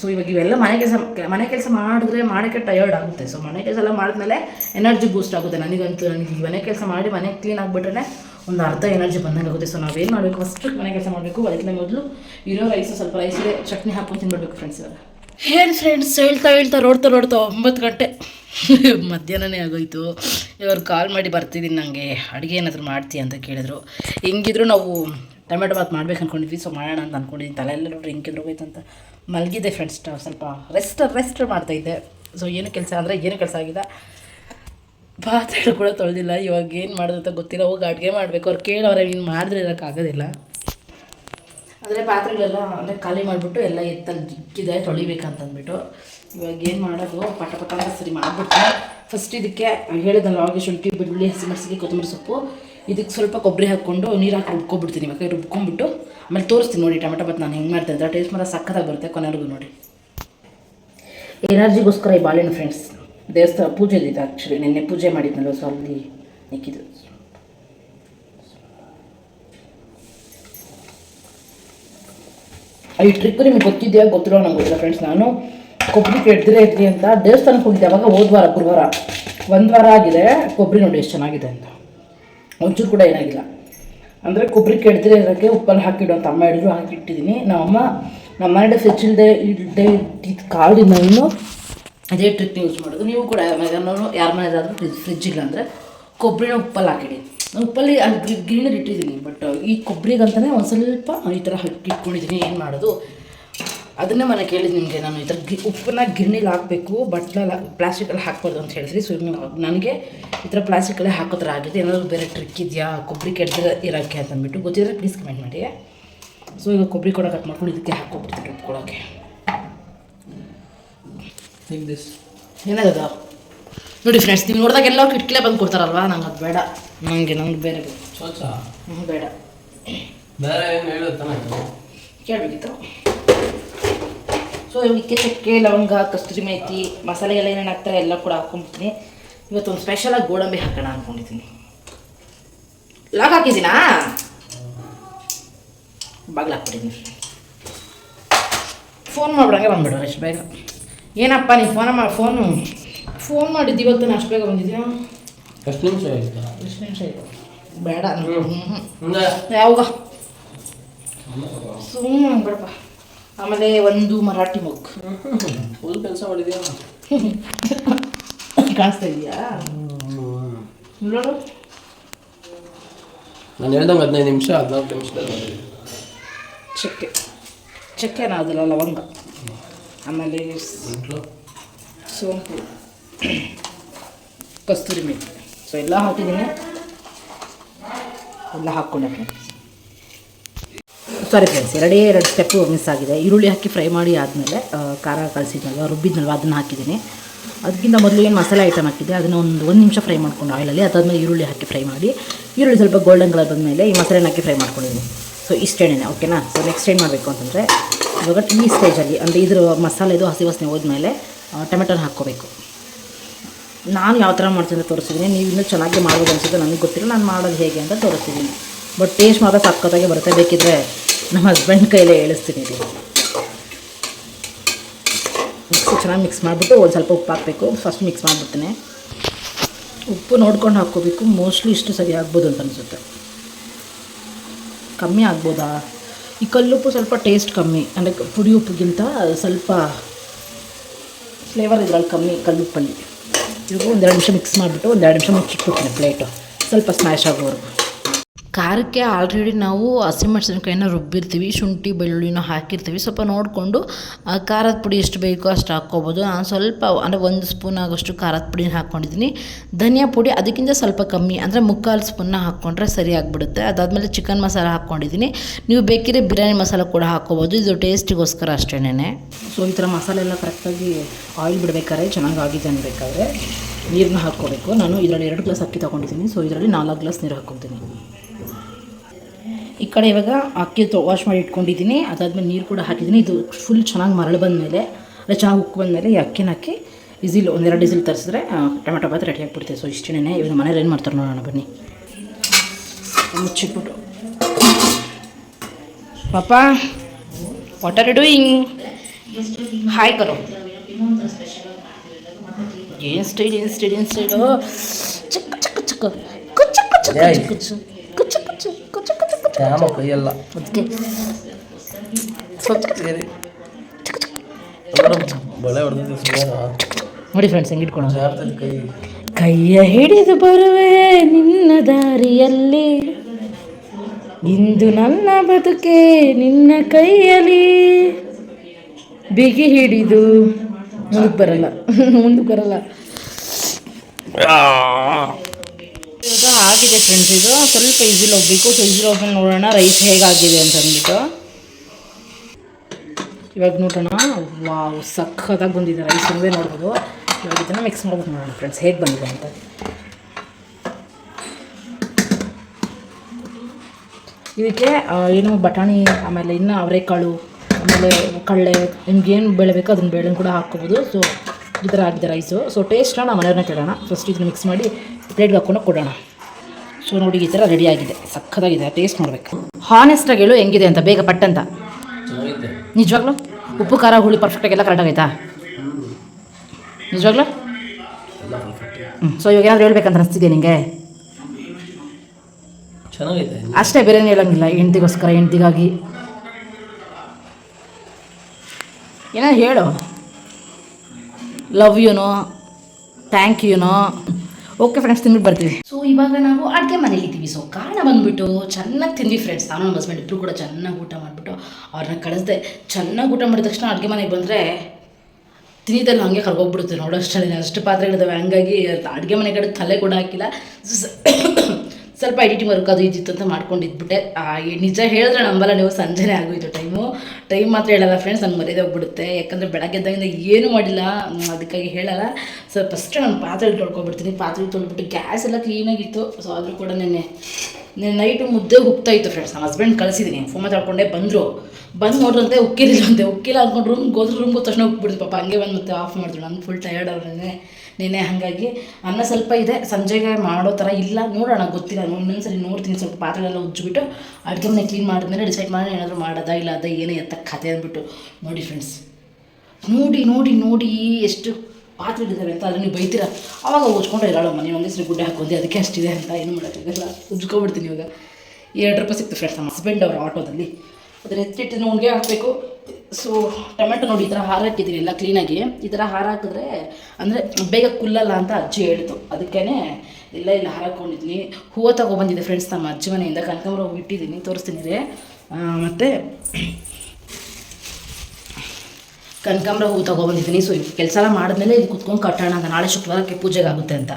ಸೊ ಇವಾಗ ಇವೆಲ್ಲ ಮನೆ ಕೆಲಸ ಮನೆ ಕೆಲಸ ಮಾಡಿದ್ರೆ ಮಾಡೋಕ್ಕೆ ಟಯರ್ಡ್ ಆಗುತ್ತೆ. ಸೊ ಮನೆ ಕೆಲಸ ಎಲ್ಲ ಮಾಡಿದ್ಮೇಲೆ ಎನರ್ಜಿ ಬೂಸ್ಟ್ ಆಗುತ್ತೆ. ನನಗಂತೂ ನನಗೆ ಈ ಮನೆ ಕೆಲಸ ಮಾಡಿ ಮನೆ ಕ್ಲೀನ್ ಆಗಿಬಿಟ್ರೆ ಒಂದು ಅರ್ಧ ಎನರ್ಜಿ ಬಂದಂಗೆ ಆಗುತ್ತೆ. ಸೊ ನಾವೇನು ಮಾಡಬೇಕು? ಫಸ್ಟ್ ಮನೆ ಕೆಲಸ ಮಾಡಬೇಕು. ಅದಕ್ಕಿಂತ ಮೊದಲು ಇರೋ ರೈಸು ಸ್ವಲ್ಪ ರೈಸಿಗೆ ಚಟ್ನಿ ಹಾಕೊಂಡು ತಿನ್ಬಿಡ್ಬೇಕು ಫ್ರೆಂಡ್ಸ್ ಇವಾಗ. ಏನು ಫ್ರೆಂಡ್ಸ್ ಹೇಳ್ತಾ ಹೇಳ್ತಾ ನೋಡ್ತಾ ನೋಡ್ತಾ ಒಂಬತ್ತು ಗಂಟೆ. ಮಧ್ಯಾಹ್ನನೇ ಆಗೋಯ್ತು. ಇವರು ಕಾಲ್ ಮಾಡಿ ಬರ್ತಿದ್ದೀನಿ ನನಗೆ ಅಡುಗೆ ಏನಾದರೂ ಮಾಡ್ತೀಯ ಅಂತ ಕೇಳಿದ್ರು. ಹೆಂಗಿದ್ರು ನಾವು ಟೊಮೆಟೊ ಬಾತ್ ಮಾಡ್ಬೇಕು ಅಂದ್ಕೊಂಡಿದ್ವಿ ಸೊ ಮಾಡೋಣ ಅಂತ ಅನ್ಕೊಂಡಿದ್ದೀನಿ. ತಲೆ ಎಲ್ಲರೂ ಮಲಗಿದ್ದೆ ಅಂತ ಮಲಗಿದೆ ಫ್ರೆಂಡ್ಸ್ ಸ್ವಲ್ಪ ರೆಸ್ಟ್ ರೆಸ್ಟ್ ಮಾಡ್ತಾಯಿದ್ದೆ ಸೊ ಏನು ಕೆಲಸ ಅಂದರೆ ಏನು ಕೆಲಸ ಆಗಿದೆ? ಪಾತ್ರೆಗಳು ಕೂಡ ತೊಳೆದಿಲ್ಲ. ಇವಾಗ ಏನು ಮಾಡೋದು ಅಂತ ಗೊತ್ತಿಲ್ಲ. ಹೋಗಿ ಅಡುಗೆ ಮಾಡಬೇಕು. ಅವ್ರು ಕೇಳೋರೆ ನೀನು ಮಾಡಿದ್ರೆ ಇರೋಕ್ಕಾಗೋದಿಲ್ಲ ಅಂದರೆ ಪಾತ್ರೆಗಳೆಲ್ಲ ಅಂದರೆ ಖಾಲಿ ಮಾಡಿಬಿಟ್ಟು ಎಲ್ಲ ಎತ್ತಲ್ಲಿ ಜಿಕ್ಕಿದೆ ತೊಳಿಬೇಕಂತಂದ್ಬಿಟ್ಟು ಇವಾಗ ಏನು ಮಾಡೋದು? ಪಟ ಪಟ ಸರಿ ಮಾಡಿಬಿಟ್ಟು ಫಸ್ಟ್ ಇದಕ್ಕೆ ಹೇಳಿದಲ್ಲ ಅವಾಗ ಶುಂಠಿ, ಬೆಳ್ಳುಳ್ಳಿ ಹಸಿಮೆಣಸಿಗೆ ಕೊತ್ತಂಬರಿ ಸೊಪ್ಪು. ಇದಕ್ಕೆ ಸ್ವಲ್ಪ ಕೊಬ್ಬರಿ ಹಾಕ್ಕೊಂಡು ನೀರು ಹಾಕಿ ರುಬ್ಕೊಬಿಡ್ತೀನಿ ಇವಾಗ. ರುಬ್ಕೊಂಬಿಟ್ಟು ಆಮೇಲೆ ತೋರಿಸ್ತೀನಿ ನೋಡಿ ಟೊಮೆಟೊ ಮತ್ತು ನಾನು ಹೆಂಗೆ ಮಾಡ್ತಾ ಇದ್ದೆ. ಟೇಸ್ಟ್ ಮಾಡೋ ಸಕ್ಕತ್ತಾಗಿ ಬರುತ್ತೆ ಕೊನೆವರೆಗೂ ನೋಡಿ. ಎನರ್ಜಿಗೋಸ್ಕರ ಈ ಬಾಳೆಹಣ್ಣು ಫ್ರೆಂಡ್ಸ್ ದೇವಸ್ಥಾನ ಪೂಜೆ ಇದೆ ಆ್ಯಕ್ಚುಲಿ ನಿನ್ನೆ ಪೂಜೆ ಮಾಡಿದ್ನಲ್ಲ ಸೊ ಅಲ್ಲಿ ನಿಕ್ಕಿದ್ದು. ಈ ಟ್ರಿಕ್ ನಿಮ್ಗೆ ಗೊತ್ತಿದೆಯಾ ಗೊತ್ತಿರೋ ನಂಗೆ ಗೊತ್ತಿಲ್ಲ ಫ್ರೆಂಡ್ಸ್ ನಾನು ಕೊಬ್ಬರಿ ಕೆಡ್ದಿರೇ ಇದ್ರಿ ಅಂತ. ದೇವಸ್ಥಾನಕ್ಕೆ ಹೋಗಿದ್ದೆ, ಅವಾಗ ಹೋದ್ವಾರ ಗುರುವಾರ. ಒಂದು ವಾರ ಆಗಿದೆ, ಕೊಬ್ಬರಿ ನೋಡಿ ಎಷ್ಟು ಚೆನ್ನಾಗಿದೆ ಅಂತ. ಒಂಚೂರು ಕೂಡ ಏನಾಗಿಲ್ಲ. ಅಂದರೆ ಕೊಬ್ಬರಿ ಕೆಡ್ದಿರೇ ಇರೋಕ್ಕೆ ಉಪ್ಪಲ್ಲಿ ಹಾಕಿಡು ಅಂತ ಅಮ್ಮ ಹೇಳಿದ್ರು ಹಾಕಿಟ್ಟಿದ್ದೀನಿ ನಮ್ಮಮ್ಮ ನಮ್ಮ ಮನೆಯಲ್ಲಿ ಫ್ರಿಜ್ ಇಲ್ಲದೆ ಇಲ್ಲದೆ ಇದ್ದಿದ್ದು ಕಾಲದಿಂದ ಇನ್ನು ಅದೇ ಟ್ರಿಕ್ ಯೂಸ್ ಮಾಡೋದು. ನೀವು ಕೂಡ ಯಾರು ಯಾರ ಮನೆಯಾದ್ರೂ ಫ್ರಿಜ್ ಫ್ರಿಜ್ ಇಲ್ಲ ಅಂದರೆ ಕೊಬ್ಬರಿನ ಉಪ್ಪಲ್ಲಿ ಹಾಕಿಡಿ. ಉಪ್ಪಲ್ಲಿ ಅಲ್ಲಿ ಗಿ ಇಟ್ಟಿದ್ದೀನಿ ಬಟ್ ಈ ಕೊಬ್ಬರಿಗಂತಲೇ ಒಂದು ಸ್ವಲ್ಪ ಈ ಥರ ಹಾಕಿ ಇಟ್ಕೊಂಡಿದ್ದೀನಿ ಏನು ಮಾಡೋದು? ಅದನ್ನೇ ಮನೆ ಕೇಳಿದ್ದು ನಿಮಗೆ ನಾನು ಈ ಥರ ಗಿ ಉಪ್ಪನ್ನ ಗಿರ್ಣಿಲಿ ಹಾಕಬೇಕು ಬಟ್ಲಲ್ಲಿ ಪ್ಲಾಸ್ಟಿಕಲ್ಲಿ ಹಾಕ್ಬಾರ್ದು ಅಂತ ಹೇಳಿದ್ರಿ. ಸೊ ನನಗೆ ಈ ಥರ ಪ್ಲಾಸ್ಟಿಕಲ್ಲೇ ಹಾಕೋದ್ರ ಥರ ಆಗಿದೆ. ಏನಾದರೂ ಬೇರೆ ಟ್ರಿಕ್ ಇದೆಯಾ? ಕೊಬ್ಬರಿ ಕೆಡ್ದಿರ ಇರೋಕ್ಕೆ ಅಂತ ಅಂದ್ಬಿಟ್ಟು ಗೊತ್ತಿದ್ರೆ ಪ್ಲೀಸ್ ಕಮೆಂಟ್ ಮಾಡಿ. ಸೊ ಈಗ ಕೊಬ್ಬರಿ ಕೂಡ ಕಟ್ ಮಾಡ್ಕೊಂಡು ಇದಕ್ಕೆ ಹಾಕ್ಕೊಬಿಡ್ತೀನಿ this. ಏನಾಗದ? ನೋಡಿ ಫ್ರೆಂಡ್ಸ್ ನೀವು ನೋಡಿದಾಗ ಎಲ್ಲ ಕಿಟ್ಕಿಲೆ ಬಂದು ಕೊಡ್ತಾರಲ್ವ? ನಂಗೆ ಅದು ಬೇಡ. ನನಗೆ ನಂಗೆ ಬೇರೆ ಬೇಕು. ಬೇಡ. ಬೇರೆ ಕೇಳಬೇಕಿತ್ತು. ಸೊ ಇದಕ್ಕೆ ಚಕ್ಕೆ ಲವಂಗ ಕಸ್ತೂರಿ ಮೇಥಿ ಮಸಾಲೆ ಎಲ್ಲ ಏನೇನು ಹಾಕ್ತಾರೆ ಎಲ್ಲ ಕೂಡ ಹಾಕ್ಕೊಂಬಿಡ್ತೀನಿ ಇವತ್ತೊಂದು ಸ್ಪೆಷಲಾಗಿ ಗೋಡಂಬಿ ಹಾಕೋಣ ಅಂದ್ಕೊಂಡಿದ್ದೀನಿ ಲಾಕ್ ಹಾಕಿದ್ದೀನಾ? ಬಾಗಿಲು ಹಾಕ್ಬಿಟ್ಟಿದ್ದೀನಿ. ಫೋನ್ ಮಾಡ್ಬಿಡಂಗೆ ಬಂದ್ಬಿಡೋರು ಅಷ್ಟು ಬೇಗ. ಏನಪ್ಪ ನೀವು ಫೋನ ಮಾಡಿ ಫೋನು ಫೋನ್ ಮಾಡಿದ್ದು ಇವತ್ತು ನಾನು ಅಷ್ಟು ಬೇಗ ಬಂದಿದ್ದೀನಿ? ಎಷ್ಟು ನಿಮಿಷ ಆಯ್ತಾ? ಎಷ್ಟು ನಿಮಿಷ ಆಯ್ತು? ಬೇಡ. ಯಾವಾಗ? ಸುಮ್ಮನೆ ಬಿಡಪ್ಪ. ಆಮೇಲೆ ಒಂದು ಮರಾಠಿ ಮಗ್ ಒಂದು ಕೆಲಸ ಮಾಡಿದ್ಯಾ ಕಾಣಿಸ್ತಾ ಇದೆಯಾ? ನೋಡು. ನಾನು ಹೇಳ್ದಂಗೆ ಹದಿನೈದು ನಿಮಿಷ ಹದಿನಾಲ್ಕು ನಿಮಿಷದಲ್ಲಿ ಮಾಡಿದ್ವಿ ಚಕ್ಕೆ. ಚಕ್ಕೆನ ಅದಲ್ಲ ಲವಂಗ. ಆಮೇಲೆ ಸೋಂಪು. ಕಸ್ತೂರಿ ಮೆಂತೆ ಸೊ ಎಲ್ಲ ಹಾಕಿದ್ದೀನಿ. ಎಲ್ಲ ಹಾಕ್ಕೊಂಡೆ ಸಾರಿ ಫ್ರೆಂಡ್ಸ್ ಎರಡೇ ಎರಡು ಸ್ಟೆಪ್ಪು ಮಿಸ್ ಆಗಿದೆ. ಈರುಳ್ಳಿ ಹಾಕಿ ಫ್ರೈ ಮಾಡಿ ಆದಮೇಲೆ ಖಾರ ಕಳಿಸಿದ್ನಲ್ವ, ರುಬ್ಬಿದ್ನಲ್ವ, ಅದನ್ನು ಹಾಕಿದ್ದೀನಿ. ಅದಕ್ಕಿಂತ ಮೊದಲು ಏನು ಮಸಾಲೆ ಐಟಮ್ ಹಾಕಿದ್ದೆ, ಅದನ್ನು ಒಂದು ಒಂದು ನಿಮಿಷ ಫ್ರೈ ಮಾಡ್ಕೊಂಡು ಆಯಿಲಲ್ಲಿ ಅದಾದಮೇಲೆ ಈರುಳ್ಳಿ ಹಾಕಿ ಫ್ರೈ ಮಾಡಿ, ಈರುಳ್ಳಿ ಸ್ವಲ್ಪ ಗೋಲ್ಡನ್ ಕಲರ್ ಬಂದಮೇಲೆ ಈ ಮಸಾಲೆ ಹಾಕಿ ಫ್ರೈ ಮಾಡ್ಕೊಂಡಿದ್ದೀನಿ. ಸೊ ಇಷ್ಟೇನೆ ಓಕೆನಾ ಸೊ ನೆಕ್ಸ್ಟ್ ಏನು ಮಾಡಬೇಕು ಅಂತಂದರೆ, ಇವಾಗ ಈ ಸ್ಟೇಜಲ್ಲಿ ಅಂದರೆ ಇದ್ರ ಮಸಾಲೆದು ಹಸಿ ವಾಸನೆ ಹೋದ್ಮೇಲೆ ಟೊಮೆಟೊನ ಹಾಕ್ಕೋಬೇಕು. ನಾನು ಯಾವ ಥರ ಮಾಡ್ತೀನಿ ಅಂತ ತೋರಿಸಿದ್ದೀನಿ ನೀವು ಇನ್ನೂ ಚೆನ್ನಾಗಿ ಮಾಡೋದು ಅನಿಸುತ್ತೆ, ನನಗೆ ಗೊತ್ತಿಲ್ಲ, ನಾನು ಮಾಡೋದು ಹೇಗೆ ಅಂತ ತೋರಿಸ್ತಿದ್ದೀನಿ ಬಟ್ ಟೇಸ್ಟ್ ಮಾತ್ರ ಸಕ್ಕತ್ತಾಗಿ ಬರುತ್ತೆ. ಬೇಕಿದ್ರೆ ನಮ್ಮ ಹಸ್ಬೆಂಡ್ ಕೈಲೇ ಹೇಳಿಸ್ತೀನಿ ಇದು. ಮಿಕ್ಸ್ ಚೆನ್ನಾಗಿ ಮಿಕ್ಸ್ ಮಾಡಿಬಿಟ್ಟು ಒಂದು ಸ್ವಲ್ಪ ಉಪ್ಪು ಹಾಕಬೇಕು. ಫಸ್ಟ್ ಮಿಕ್ಸ್ ಮಾಡಿಬಿಡ್ತೀನಿ. ಉಪ್ಪು ನೋಡ್ಕೊಂಡು ಹಾಕ್ಕೋಬೇಕು. ಮೋಸ್ಟ್ಲಿ ಇಷ್ಟು ಸರಿ ಆಗ್ಬೋದು ಅಂತ ಅನಿಸುತ್ತೆ. ಕಮ್ಮಿ ಆಗ್ಬೋದಾ? ಈ ಕಲ್ಲುಪ್ಪು ಸ್ವಲ್ಪ ಟೇಸ್ಟ್ ಕಮ್ಮಿ. ಅಂದರೆ ಪುಡಿ ಉಪ್ಪಿಗಿಂತ ಸ್ವಲ್ಪ ಫ್ಲೇವರ್ ಇದ್ರಲ್ಲಿ ಕಮ್ಮಿ ಕಲ್ಲುಪ್ಪಲ್ಲಿ. ಇವಾಗ ಒಂದೆರಡು ನಿಮಿಷ ಮಿಕ್ಸ್ ಮಾಡಿಬಿಟ್ಟು ಒಂದೆರಡು ನಿಮಿಷ ಮುಚ್ಚಿಟ್ಬಿಡ್ತೀನಿ ಪ್ಲೇಟು ಸ್ವಲ್ಪ ಸ್ಮ್ಯಾಶ್ ಆಗೋವರೆಗೂ. ಖಾರಕ್ಕೆ ಆಲ್ರೆಡಿ ನಾವು ಹಸಿಮೆಣಸಿನಕಾಯಿನ ರುಬ್ಬಿರ್ತೀವಿ, ಶುಂಠಿ, ಬೆಳ್ಳುಳ್ಳಿನ ಹಾಕಿರ್ತೀವಿ. ಸ್ವಲ್ಪ ನೋಡಿಕೊಂಡು ಖಾರದ ಪುಡಿ ಎಷ್ಟು ಬೇಕೋ ಅಷ್ಟು ಹಾಕ್ಕೋಬೋದು. ನಾನು ಸ್ವಲ್ಪ, ಅಂದರೆ ಒಂದು ಸ್ಪೂನ್ ಆಗೋಷ್ಟು ಖಾರದ ಪುಡಿನ ಹಾಕ್ಕೊಂಡಿದ್ದೀನಿ ಧನಿಯಾ ಪುಡಿ ಅದಕ್ಕಿಂತ ಸ್ವಲ್ಪ ಕಮ್ಮಿ, ಅಂದರೆ ಮುಕ್ಕಾಲು ಸ್ಪೂನ್ನ ಹಾಕ್ಕೊಂಡ್ರೆ ಸರಿ ಆಗಿಬಿಡುತ್ತೆ. ಅದಾದಮೇಲೆ ಚಿಕನ್ ಮಸಾಲ ಹಾಕ್ಕೊಂಡಿದ್ದೀನಿ ನೀವು ಬೇಕಿದ್ರೆ ಬಿರಿಯಾನಿ ಮಸಾಲ ಕೂಡ ಹಾಕ್ಕೋಬೋದು. ಇದು ಟೇಸ್ಟಿಗೋಸ್ಕರ ಅಷ್ಟೇನೆ ಸೊ ಈ ಥರ ಮಸಾಲೆ ಎಲ್ಲ ಕರೆಕ್ಟಾಗಿ ಆಯಿಲ್ ಬಿಡಬೇಕಾದ್ರೆ ಚೆನ್ನಾಗಿ ಆಗಿದೆ ಅನ್ಬೇಕಾದ್ರೆ ನೀರನ್ನ ಹಾಕ್ಕೋಬೇಕು. ನಾನು ಇದರಲ್ಲಿ ಎರಡು ಗ್ಲಾಸ್ ಅಕ್ಕಿ ತೊಗೊಂಡಿದ್ದೀನಿ. ಸೊ ಇದರಲ್ಲಿ ನಾಲ್ಕು ಗ್ಲಾಸ್ ನೀರು ಹಾಕ್ಕೊತೀನಿ ಈ ಕಡೆ ಇವಾಗ ಅಕ್ಕಿ ತೊ ವಾಶ್ ಮಾಡಿ ಇಟ್ಕೊಂಡಿದ್ದೀನಿ. ಅದಾದಮೇಲೆ ನೀರು ಕೂಡ ಹಾಕಿದ್ದೀನಿ. ಇದು ಫುಲ್ ಚೆನ್ನಾಗಿ ಮರಳು ಬಂದಮೇಲೆ ಅಂದರೆ ಚೆನ್ನಾಗಿ ಉಕ್ಕು ಬಂದಮೇಲೆ ಈ ಅಕ್ಕಿನ ಹಾಕಿ ಇಸಿಲ್ ಒಂದೆರಡು ಇಸಿಲ್ ತರಿಸಿದ್ರೆ ಟೊಮೆಟೊ ಬಾತ್ ರೆಡಿ ಆಗಿಬಿಡ್ತೀವಿ ಸೊ ಇಷ್ಟೇನೆ ಇವಾಗ ಮನೇಲಿ ಏನು ಮಾಡ್ತಾರೆ ನೋಡೋಣ ಬನ್ನಿ. ಮುಚ್ಚಿಟ್ಬಿಟ್ಟು. ಪಾಪ ವಾಟ್ ಆರ್ ಡೂಯಿಂಗ್ ಹಾಯ್ ಕರು. ಏನು ಸ್ಟೈಲ್ ಏನು ಸ್ಟೈಲ್ ಏನು ಸ್ಟೈಲು ಚಿಕ್ಕ ಚಿಕ್ಕ ಚಿಕ್ಕ. ಚಿಕ್ಕ ಕುಚ್ಚು ಚಿಕ್ಕ ಕುಚ್ಚು. ಶ್ಯಾಮ ಕೈಯಲ್ಲ. ಅದಕ್ಕೆ ಬಳೆ ನೋಡಿ ಫ್ರೆಂಡ್ಸ್ ಹೆಂಗೆ ಇಟ್ಕೊಳೋದು? ಕೈ. ಕೈಯ ಹಿಡಿದು ಬರುವೆ ನಿನ್ನ ದಾರಿಯಲ್ಲಿ. ಇಂದು ನನ್ನ ಬದುಕೆ ನಿನ್ನ ಕೈಯಲ್ಲಿ. ಬಿಗಿ ಹಿಡಿದು ಮುಂದಕ್ಕೆ ಬರಲ್ಲ. ಮುಂದಕ್ಕೆ ಬರಲ್ಲ. ಆಗಿದೆ ಫ್ರೆಂಡ್ಸ್ ಇದು. ಸ್ವಲ್ಪ ಈಸಿಲ್ ಹೋಗ್ಬೇಕು ಸೊ ಹೋಗ್ಮೇಲೆ ನೋಡೋಣ ರೈಸ್ ಹೇಗಾಗಿದೆ ಅಂತ ಅಂದ್ಬಿಟ್ಟು. ಇವಾಗ ನೋಡೋಣ. ವಾವ್, ಸಖತ್ತಾಗಿ ಬಂದಿದೆ ರೈಸ್. ಅಂದರೆ ನೋಡ್ಬೋದು. ಇವಾಗ ಇದನ್ನು ಮಿಕ್ಸ್ ಮಾಡ್ಬಿಟ್ಟು ನೋಡೋಣ ಫ್ರೆಂಡ್ಸ್ ಹೇಗೆ ಬಂದಿದೆ ಅಂತ. ಇದಕ್ಕೆ ಏನು ಬಟಾಣಿ, ಆಮೇಲೆ ಇನ್ನು ಅವರೆಕಾಳು, ಆಮೇಲೆ ಕಳ್ಳೆ ನಿಮ್ಗೇನು ಏನು ಬೇಳೆ ಬೇಕೋ ಅದನ್ನ ಬೇಳೆ ಕೂಡ ಹಾಕ್ಕೋಬೋದು. ಸೊ ಈ ಥರ ಆಗಿದೆ ರೈಸು ಸೊ ಟೇಸ್ಟ್ನ ನಾವು ಮನೆಯವ್ರನ್ನ ಕೇಳೋಣ. ಫಸ್ಟ್ ಇದನ್ನ ಮಿಕ್ಸ್ ಮಾಡಿ ಪ್ಲೇಟ್ಗೆ ಹಾಕ್ಕೊಂಡು ಕೊಡೋಣ. ಸೊ ನೋಡಿ ಈ ಥರ ರೆಡಿಯಾಗಿದೆ ಆಗಿದೆ ಸಖತ್ತಾಗಿದೆ ಟೇಸ್ಟ್ ಮಾಡಬೇಕು ಹಾನೆಸ್ಟಾಗಿ ಹೇಳು ಹೆಂಗಿದೆ ಅಂತ ಬೇಗ ಪಟ್ಟಂತ. ನಿಜವಾಗ್ಲು ನಿಜವಾಗ್ಲೂ? ಉಪ್ಪು ಖಾರ ಹುಳಿ ಪರ್ಫೆಕ್ಟಾಗಿ ಎಲ್ಲ ಕರೆಕ್ಟ್ ಆಗೈತಾ? ನಿಜವಾಗ್ಲೂ? ಹ್ಞೂ ಸೊ ಇವಾಗ ಏನಾದರೂ ಹೇಳ್ಬೇಕಂತ ಅನಿಸ್ತಿದೆ ನಿಮಗೆ ಅಷ್ಟೇ ಬೇರೆ ಹೇಳೋಂಗಿಲ್ಲ ಹೇಳಂಗಿಲ್ಲ ಹೆಂಡ್ತಿಗೋಸ್ಕರ ಹೆಂಡ್ತಿಗಾಗಿ. ಏನೋ ಹೇಳು. Love YONO thank YONO okay friends ತಿಂದು ಬರ್ತೀವಿ. ಸೊ ಇವಾಗ ನಾವು ಅಡುಗೆ ಮನೇಲಿ ಇದ್ದೀವಿ. ಸೊ ಕಾರಣ ಬಂದ್ಬಿಟ್ಟು ಚೆನ್ನಾಗಿ ತಿಂದ್ವಿ ಫ್ರೆಂಡ್ಸ್ ನಾನು ನಮ್ಮ ಹಸ್ಬೆಂಡ್ ಇಬ್ಬರು ಕೂಡ ಚೆನ್ನಾಗಿ ಊಟ ಮಾಡಿಬಿಟ್ಟು ಅವ್ರನ್ನ ಕಳಿಸ್ದೆ. ಚೆನ್ನಾಗಿ ಊಟ ಮಾಡಿದ ತಕ್ಷಣ ಅಡುಗೆ ಮನೆಗೆ ಬಂದರೆ ತಿಂದಿದ್ದಲ್ಲ ಹಂಗೆ ಕರ್ಗೋಗ್ಬಿಡುತ್ತೆ. ಅಷ್ಟೇ ಅಷ್ಟು ಪಾತ್ರೆಗಳಿದ್ದಾವೆ ಹಂಗಾಗಿ ಅಡುಗೆ ಮನೆ ಕಡೆ ತಲೆ ಕೂಡ ಹಾಕಿಲ್ಲ. ಸ್ವಲ್ಪ ಎಡಿಟಿಂಗ್ ವರ್ಕ್ ಅದು ಇದ್ದಿತ್ತು ಅಂತ ಮಾಡ್ಕೊಂಡಿದ್ಬಿಟ್ಟೆ. ನಿಜ ಹೇಳಿದ್ರೆ ನಂಬಲ್ಲ ನೀವು, ಸಂಜೆನೇ ಆಗೋಯ್ತು ಟೈಮು ಟೈಮ್ ಮಾತ್ರ ಹೇಳಲ್ಲ ಫ್ರೆಂಡ್ಸ್ ನಂಗೆ ಮರ್ಯಾದೆ ಹೋಗ್ಬಿಡುತ್ತೆ. ಯಾಕಂದರೆ ಬೆಳಗ್ಗೆದ್ದಾಗಿಂದ ಏನೂ ಮಾಡಿಲ್ಲ. ಅದಕ್ಕಾಗಿ ಹೇಳಲ್ಲ. ಸೊ ಫಸ್ಟ್ ನಾನು ಪಾತ್ರೆ ತೊಳ್ಕೊಬಿಡ್ತೀನಿ ಪಾತ್ರೆ ತೊಳ್ಬಿಟ್ಟು ಗ್ಯಾಸ್ ಎಲ್ಲ ಕ್ಲೀನಾಗಿತ್ತು ಸೊ ಆದರೂ ಕೂಡ ನೆನ್ನೆ ನೆನ್ನೆ ನೈಟು ಮುದ್ದೆ ಉಪ್ತಾ ಇತ್ತು ಫ್ರೆಂಡ್ಸ್ ನಮ್ಮ ಹಸ್ಬೆಂಡ್ ಕಳಿಸಿದ್ದೀನಿ ಫೋನ್ ಮಾತಾಡ್ಕೊಂಡೆ ಬಂದರು. ಬಂದು ನೋಡ್ರಂತೆ ಉಕ್ಕಿರಿಲ್ಲ ಅಂತೆ. ಉಕ್ಕಿಲ್ಲ ಅಂದ್ಕೊಂಡು ರೂಮ್ಗೆ ಹೋದ್ರೆ ರೂಮ್ಗೆ ತಕ್ಷಣ ಹೋಗ್ಬಿಡ್ತು ಪಾಪ. ಹಂಗೆ ಬಂದು ಮತ್ತೆ ಆಫ್ ಮಾಡಿದ್ರು. ನಾನು ಫುಲ್ ಟಯರ್ಡ್ ಅವ್ರನ್ನೇ ನೆನೆ ಹಾಗಾಗಿ ಅನ್ನ ಸ್ವಲ್ಪ ಇದೆ, ಸಂಜೆಗೆ ಮಾಡೋ ಥರ ಇಲ್ಲ. ನೋಡೋಣ, ಗೊತ್ತಿಲ್ಲ. ಇನ್ನೊಂದು ಸರಿ ನೋಡ್ತೀನಿ. ಸ್ವಲ್ಪ ಪಾತ್ರೆಗಳೆಲ್ಲ ಉಜ್ಜಿಬಿಟ್ಟು ಅಡುಗೆ ಮನೆ ಕ್ಲೀನ್ ಮಾಡಿದ್ಮೇಲೆ ಡಿಸೈಡ್ ಮಾಡಿ ಏನಾದರೂ ಮಾಡೋದಾ ಇಲ್ಲ ಅದ ಏನೇ ಎತ್ತ ಕತೆ ಅಂದ್ಬಿಟ್ಟು. ನೋಡಿ ಫ್ರೆಂಡ್ಸ್ ನೋಡಿ ನೋಡಿ ನೋಡಿ ಎಷ್ಟು ಪಾತ್ರೆ ಅಂತ ಅದನ್ನು ಬೈತೀರ. ಅವಾಗ ಉಜ್ಕೊಂಡ್ರೆ ಇರೋಲ್ಲ ಮನೆ ಒಂದೇ ಸರಿ ಗುಡ್ಡೆ ಹಾಕೊಂಡೆ, ಅದಕ್ಕೆ ಅಷ್ಟಿದೆ ಅಂತ ಏನು ಮಾಡೋಕ್ಕಾಗಲ್ಲ. ಉಜ್ಕೊಬಿಡ್ತೀನಿ ಇವಾಗ. ಎರಡು ರೂಪಾಯಿ ಸಿಕ್ತು ಫ್ರೆಂಡ್ಸ್ ನಮ್ಮ ಹಸ್ಬೆಂಡ್ ಅವರ ಆಟೋದಲ್ಲಿ ಅದ್ರ ಎತ್ತಿಟ್ಟು ಉಣ್ಗೆ ಹಾಕಬೇಕು. ಸೊ ಟೊಮೆಟೊ ನೋಡಿ, ಈ ಥರ ಹಾರ ಹಾಕಿದ್ದೀನಿ ಎಲ್ಲ ಕ್ಲೀನಾಗಿ ಈ ಥರ ಹಾರ ಹಾಕಿದ್ರೆ ಅಂದರೆ ಬೇಗ ಕುಲ್ಲಲ್ಲ ಅಂತ ಅಜ್ಜಿ ಹೇಳ್ತು. ಅದಕ್ಕೇ ಎಲ್ಲ ಇಲ್ಲ, ಹಾರ ಹಾಕೊಂಡಿದ್ದೀನಿ ಹೂವು ತಗೊಬಂದಿದೆ ಫ್ರೆಂಡ್ಸ್ ನಮ್ಮ ಅಜ್ಜಿ ಮನೆಯಿಂದ. ಕನಕಾಂಬರ ಹೂವು ಇಟ್ಟಿದ್ದೀನಿ, ತೋರಿಸ್ತೀನಿ ರೀ ಮತ್ತು ಕನಕಾಂಬರ ಹೂವು ತೊಗೊಬಂದಿದ್ದೀನಿ. ಸೊ ಕೆಲಸ ಎಲ್ಲ ಮಾಡಿದ್ಮೇಲೆ ಇದು ಕುತ್ಕೊಂಡು ಕಟ್ಟೋಣ ಅಂತ. ನಾಳೆ ಶುಕ್ರವಾರಕ್ಕೆ ಪೂಜೆಗೆ ಆಗುತ್ತೆ ಅಂತ.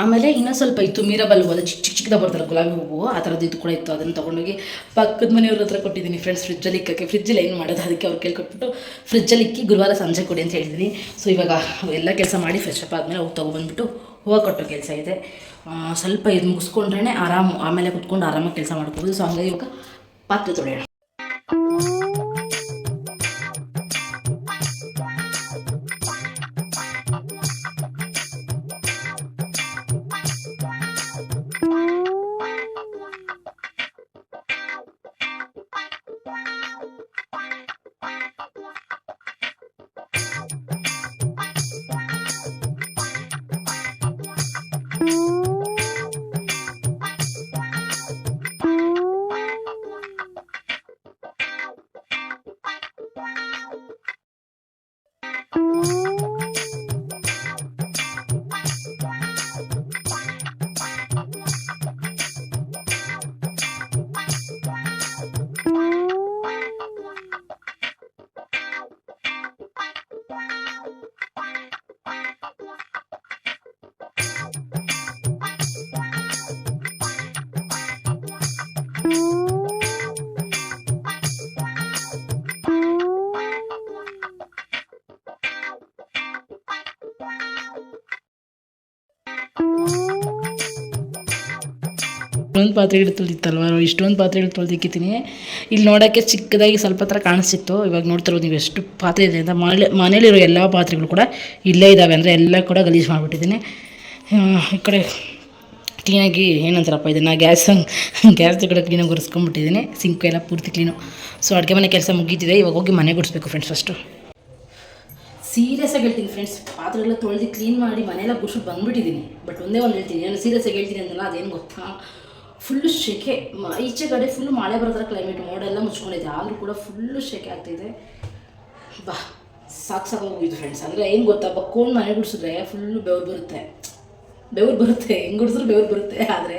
ಆಮೇಲೆ ಇನ್ನೂ ಸ್ವಲ್ಪ ಇತ್ತು, ಮೀರಬಲ್ ಹೂವು ಅದು ಚಿಕ್ಕ ಚಿಕ್ಕ ಚಿಕ್ಕದ ಬರ್ತಾರೆ ಗುಲಾಬಿ ಹೂವು. ಆ ಥರದ್ದು ಇದು ಕೂಡ ಇತ್ತು. ಅದನ್ನು ತೊಗೊಂಡೋಗಿ ಪಕ್ಕದ ಮನೆಯವ್ರ ಹತ್ರ ಕೊಟ್ಟಿದ್ದೀನಿ ಫ್ರೆಂಡ್ಸ್ ಫ್ರಿಜ್ಜಲ್ಲಿ ಇಕ್ಕಕ್ಕೆ. ಫ್ರಿಜ್ಜಲ್ಲಿ ಏನು ಮಾಡೋದು? ಅದಕ್ಕೆ ಅವ್ರು ಕೇಳ್ಕೊಟ್ಬಿಟ್ಟು ಫ್ರಿಜ್ಜಲ್ಲಿ ಇಕ್ಕಿ ಗುರುವಾರ ಸಂಜೆ ಕೊಡಿ ಅಂತ ಹೇಳಿದ್ದೀನಿ ಸೊ ಇವಾಗ ಎಲ್ಲ ಕೆಲಸ ಮಾಡಿ ಫ್ರೆಶ್ ಅಪ್ ಆದಮೇಲೆ ಹೋಗಿ ತೊಗೊಬಂದ್ಬಿಟ್ಟು ಹೂವು ಕಟ್ಟೋ ಕೆಲಸ ಇದೆ. ಸ್ವಲ್ಪ ಇದು ಮುಗಿಸ್ಕೊಂಡ್ರೆ ಆರಾಮು, ಆಮೇಲೆ ಕುತ್ಕೊಂಡು ಆರಾಮಾಗಿ ಕೆಲಸ ಮಾಡ್ಕೋಬೋದು ಸೊ ಹಂಗಾಗಿ ಇವಾಗ ಪಾತ್ರೆ ತೊಳೆಯೋಣ. ಇಷ್ಟೊಂದು ಪಾತ್ರೆಗಳು ತೊಳಿತಲ್ವ ಇಷ್ಟೊಂದು ಪಾತ್ರೆಗಳು ತೊಳ್ದಿಕ್ಕಿದ್ದೀನಿ. ಇಲ್ಲಿ ನೋಡೋಕ್ಕೆ ಚಿಕ್ಕದಾಗಿ ಸ್ವಲ್ಪ ಹತ್ರ ಕಾಣಿಸ್ತಿತ್ತು. ಇವಾಗ ನೋಡ್ತಿರೋದು ನೀವು ಎಷ್ಟು ಪಾತ್ರೆ ಇದೆ ಅಂತ. ಮನೆ ಮನೇಲಿರೋ ಎಲ್ಲ ಪಾತ್ರೆಗಳು ಕೂಡ ಇಲ್ಲೇ ಇದ್ದಾವೆ ಅಂದರೆ ಎಲ್ಲ ಕೂಡ ಗಲೀಜು ಮಾಡಿಬಿಟ್ಟಿದ್ದೀನಿ. ಈ ಕಡೆ ಕ್ಲೀನಾಗಿ ಏನಂತಾರಪ್ಪ ಇದನ್ನು ಗ್ಯಾಸ್ ಗ್ಯಾಸ್ ಕೂಡ ಕ್ಲೀನಾಗಿ ಒರೆಸ್ಕೊಂಡ್ಬಿಟ್ಟಿದ್ದೀನಿ. ಸಿಂಕ್ ಎಲ್ಲ ಪೂರ್ತಿ ಕ್ಲೀನು ಸೊ ಅಡುಗೆ ಮನೆ ಕೆಲಸ ಮುಗೀತಿದೆ. ಇವಾಗ ಹೋಗಿ ಮನೆ ಗುಡಿಸ್ಬೇಕು ಫ್ರೆಂಡ್ಸ್ ಫಸ್ಟು ಸೀರಿಯಸ್ ಆಗಿ ಹೇಳ್ತೀನಿ ಫ್ರೆಂಡ್ಸ್ ಪಾತ್ರೆ ಎಲ್ಲ ತೊಳೆದು ಕ್ಲೀನ್ ಮಾಡಿ ಮನೆಯೆಲ್ಲ ಗುಡ್ಸ್ಬಿಟ್ಟು ಬಂದ್ಬಿಟ್ಟಿದ್ದೀನಿ. ಬಟ್ ಒಂದೇ ಒಂದು ಹೇಳ್ತೀನಿ. ನಾನು ಸೀರಿಯಸ್ ಆಗಿ ಹೇಳ್ತೀನಿ ಅಂತಲ್ಲ ಅದೇನು ಗೊತ್ತಾ? ಫುಲ್ಲು ಶೆಕೆ ಈಚೆ ಕಡೆ ಫುಲ್ಲು ಮಳೆ ಬರೋದ್ರ ಕ್ಲೈಮೇಟ್ ಮೋಡ ಎಲ್ಲ ಮುಚ್ಕೊಂಡಿದೆ. ಆದರೂ ಕೂಡ ಫುಲ್ಲು ಶೆಕೆ ಆಗ್ತಿದೆ. ಬಾ, ಸಾಕು ಸಾಕಾಗೋಗಿದ್ದು ಫ್ರೆಂಡ್ಸ್ ಅಂದರೆ ಏನು ಗೊತ್ತಾ ಬಕ್ಕೊಂಡು ಮನೆ ಗುಡಿಸಿದ್ರೆ ಫುಲ್ಲು ಬೆವ್ರು ಬರುತ್ತೆ. ಬೆವ್ರು ಬರುತ್ತೆ, ಹೆಂಗೆ ಗುಡಿಸಿದ್ರು ಬೆವ್ರು ಬರುತ್ತೆ. ಆದರೆ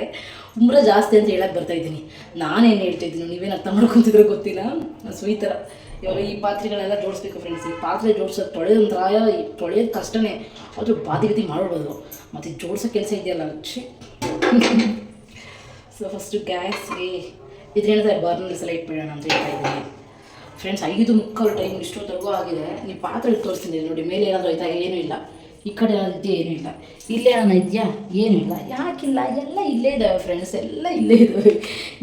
ಉಮ್ರ ಜಾಸ್ತಿ ಅಂತ ಹೇಳಕ್ಕೆ ಇದ್ದೀನಿ. ನಾನೇನು ಹೇಳ್ತಾ ಇದ್ದೀನಿ, ನೀವೇನು ಅರ್ಥ ಮಾಡ್ಕೊತಿದ್ರೆ ಗೊತ್ತಿಲ್ಲ. ಸೊ ಈ ಥರ ಇವಾಗ ಈ ಪಾತ್ರೆಗಳೆಲ್ಲ ಜೋಡಿಸ್ಬೇಕು ಫ್ರೆಂಡ್ಸ್ ಈ ಪಾತ್ರೆ ಜೋಡ್ಸೋದು ತೊಳೆದಂತರ ತೊಳೆಯೋದು ಕಷ್ಟನೇ. ಅದು ಬಾದಿ ಗತಿ ಮಾಡ್ಬಿಡೋದು ಮತ್ತು ಜೋಡ್ಸೋ ಕೆಲಸ ಇದೆಯಲ್ಲ, ಛೀ. ಸೊ ಫಸ್ಟು ಗ್ಯಾಸ್ಗೆ ಇದ್ರೇನಿದೆ ಬರ್ನಲ್ಲಿ ಸಲ ಇಟ್ಬಿಡೋಣ ಅಂತ ಹೇಳ್ತಾ ಇದ್ದೀನಿ. ಫ್ರೆಂಡ್ಸ್ ಐದು ಮುಕ್ಕಾಲು ಟೈಮ್ ಇಷ್ಟೊತ್ತರೆಗೂ ಆಗಿದೆ. ನೀವು ಪಾತ್ರೆ ತೋರಿಸ್ತೀನಿ ನೋಡಿ, ಮೇಲೆ ಏನಾದರೂ ಆಯ್ತಾ? ಏನೂ ಇಲ್ಲ. ಈ ಕಡೆ ಏನಾದ್ರು ಇದೆಯಾ? ಏನೂ ಇಲ್ಲ. ಇಲ್ಲೇ ಏನಾನ ಇದೆಯಾ? ಏನೂ ಇಲ್ಲ. ಯಾಕಿಲ್ಲ? ಎಲ್ಲ ಇಲ್ಲೇ ಇದ್ದಾವೆ ಫ್ರೆಂಡ್ಸ್ ಎಲ್ಲ ಇಲ್ಲೇ ಇದ್ದಾವೆ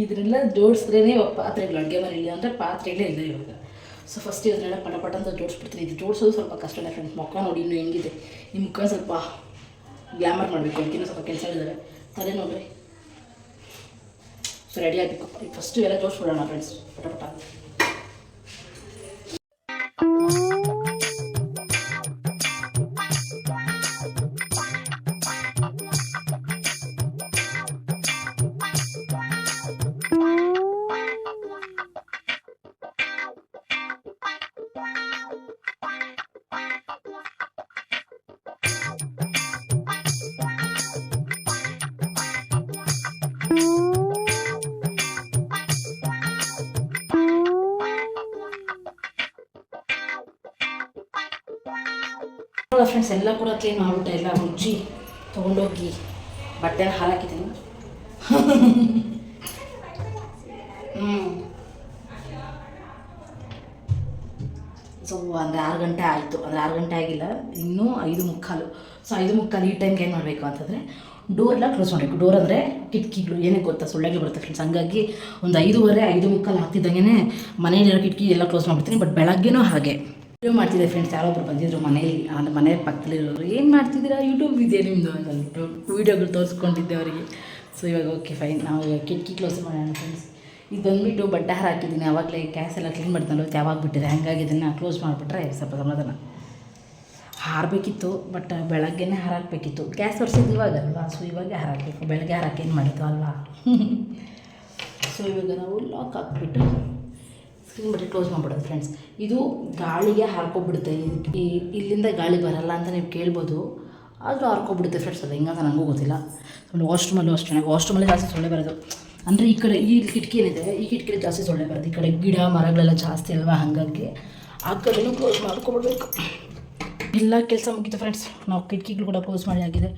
ಇದನ್ನೆಲ್ಲ ಜೋಡಿಸಿದ್ರೇ ಪಾತ್ರೆಗಳು, ಅಡುಗೆ ಮನೆಯಲ್ಲಿ ಅಂದರೆ ಪಾತ್ರೆಗಳೇ ಇಲ್ಲ ಇವಾಗ. ಸೊ ಫಸ್ಟ್ ಇದನ್ನೆಲ್ಲ ಪಟ ಪಟ ಅಂತ ಜೋಡಿಸ್ಬಿಡ್ತೀನಿ. ಇದು ಜೋಡಿಸೋದು ಸ್ವಲ್ಪ ಕಷ್ಟ ಕಷ್ಟನೇ ಫ್ರೆಂಡ್ಸ್ ಮುಖ ನೋಡಿ ಇನ್ನೂ ಹೆಂಗಿದೆ. ನಿಮ್ಮ ಮುಖ ಸ್ವಲ್ಪ ಗ್ಲಾಮರ್ ಮಾಡಬೇಕು. ಅಂತ ಸ್ವಲ್ಪ ಕೆಲಸ ಇದ್ದಾರೆ ತಲೆ ನೋಡ್ರಿ. ಸೊ ರೆಡಿ ಆಗಬೇಕು ಫಸ್ಟು ಎಲ್ಲ ಜೋಡಿಸ್ಬಿಡೋಣ ಫ್ರೆಂಡ್ಸ್ ಪಟ. ಕ್ಲೀನ್ ಮಾಡ್ಬಿಟ್ಟ ಎಲ್ಲ ಮುಚ್ಚಿ ತೊಗೊಂಡೋಗಿ. ಬಟ್ಟೆ ಹಾಲಾಕಿದ್ದೀನಿ ಸೊ ಅಂದರೆ ಆರು ಗಂಟೆ ಆಯಿತು. ಅಂದರೆ ಆರು ಗಂಟೆ ಆಗಿಲ್ಲ. ಇನ್ನೂ ಐದು ಮುಕ್ಕಾಲು. ಸೊ ಐದು ಮುಕ್ಕಾಲು ಈ ಟೈಮ್ಗೆ ಏನು ಮಾಡಬೇಕು ಅಂತಂದರೆ ಡೋರ್ ಎಲ್ಲ ಕ್ಲೋಸ್ ಮಾಡಬೇಕು. ಡೋರ್ ಅಂದರೆ ಕಿಟಕಿಗಳು, ಏನೇ ಗೊತ್ತಾ ಸೊಳ್ಳೆಗಳು ಬರುತ್ತೆ ಫ್ರೆಂಡ್ಸ್ ಹಂಗಾಗಿ ಒಂದು ಐದೂವರೆ, ಐದು ಮುಕ್ಕಾಲು ಹಾಕ್ತಿದ್ದಂಗೆ ಮನೆಯಲ್ಲಿರೋ ಕಿಟಕಿ ಎಲ್ಲ ಕ್ಲೋಸ್ ಮಾಡಿಬಿಡ್ತೀನಿ. ಬಟ್ ಬೆಳಗ್ಗೆನೂ ಹಾಗೆ. ವಿಡಿಯೋ ಮಾಡ್ತಿದ್ದೆ ಫ್ರೆಂಡ್ಸ್ ಯಾರೊಬ್ರು ಬಂದಿದ್ರು ಮನೇಲಿ ಅಂದರೆ ಮನೆ ಪಕ್ಕದಲ್ಲಿರೋರು ಏನು ಮಾಡ್ತಿದ್ದೀರಾ? ಯೂಟ್ಯೂಬ್ ಇದೆ ನಿಮ್ಮದು ಅಂತ ಅಂದ್ಬಿಟ್ಟು ವೀಡಿಯೋಗಳು ತೋರಿಸ್ಕೊಂಡಿದ್ದೆ ಅವರಿಗೆ. ಸೊ ಇವಾಗ ಓಕೆ ಫೈನ್ ನಾವು ಕಿಟಕಿ ಕ್ಲೋಸ್ ಮಾಡೋಣ ಫ್ರೆಂಡ್ಸ್ ಇದು ಬಂದುಬಿಟ್ಟು ಬಟ್ಟೆ ಹಾರ ಹಾಕಿದ್ದೀನಿ. ಆವಾಗಲೇ ಗ್ಯಾಸ್ ಎಲ್ಲ ಕ್ಲೀನ್ ಮಾಡ್ತಾನಲ್ಲ ಯಾವಾಗ ಬಿಟ್ಟಿದೆ? ಹಾಗಾಗಿ ಇದನ್ನು ಕ್ಲೋಸ್ ಮಾಡಿಬಿಟ್ರೆ ಸ್ವಲ್ಪ ಸಮಾಧಾನ. ಹಾರಬೇಕಿತ್ತು ಬಟ್ ಬೆಳಗ್ಗೆನೇ ಹಾರಾಕಬೇಕಿತ್ತು ಗ್ಯಾಸ್ ವರ್ಷದ ಇವಾಗ ಅಲ್ವಾ ಸೊ ಇವಾಗ ಹಾರಾಕಬೇಕು ಬೆಳಗ್ಗೆ ಹಾರಕ್ಕೆ ಏನು ಮಾಡಿದ್ದು ಅಲ್ವಾ? ಸೊ ಇವಾಗ ನಾವು ಲಾಕ್ ಹಾಕ್ಬಿಟ್ಟು ಸ್ಕ್ರೀನ್ ಬಟ್ಟೆ ಕ್ಲೋಸ್ ಮಾಡಿಬಿಡೋದು ಫ್ರೆಂಡ್ಸ್ ಇದು ಗಾಳಿಗೆ ಹಾರ್ಕೊಬಿಡುತ್ತೆ. ಈ ಇಲ್ಲಿಂದ ಗಾಳಿ ಬರಲ್ಲ ಅಂತ ನೀವು ಕೇಳ್ಬೋದು. ಆದರೂ ಹಾರ್ಕೊಬಿಡುತ್ತೆ ಫ್ರೆಂಡ್ಸ್ ಅದು ಹೆಂಗಂತ ನನಗೂ ಗೊತ್ತಿಲ್ಲ. ಆಮೇಲೆ ವಾಶ್ರೂಮಲ್ಲೂ ಅಷ್ಟೇ. ವಾಶ್ರೂಮಲ್ಲಿ ಜಾಸ್ತಿ ಸೊಳ್ಳೆ ಬರೋದು. ಅಂದರೆ ಈ ಕಡೆ ಈ ಕಿಟಕಿ ಏನಿದೆ, ಈ ಕಿಟಕಿಲಿ ಜಾಸ್ತಿ ಸೊಳ್ಳೆ ಬರೋದು. ಈ ಕಡೆ ಗಿಡ ಮರಗಳೆಲ್ಲ ಜಾಸ್ತಿ ಅಲ್ವಾ ಹಾಗಾಗಿ ಆ ಕಡೆನೂ ಕ್ಲೋಸ್ ಮಾಡ್ಕೊಬಿಡ್ಬೇಕು. ಎಲ್ಲ ಕೆಲಸ ಮುಗಿತು ಫ್ರೆಂಡ್ಸ್ ನಾವು ಕಿಟಕಿಗಳು ಕೂಡ ಕ್ಲೋಸ್ ಮಾಡಿ ಆಗಿದೆ.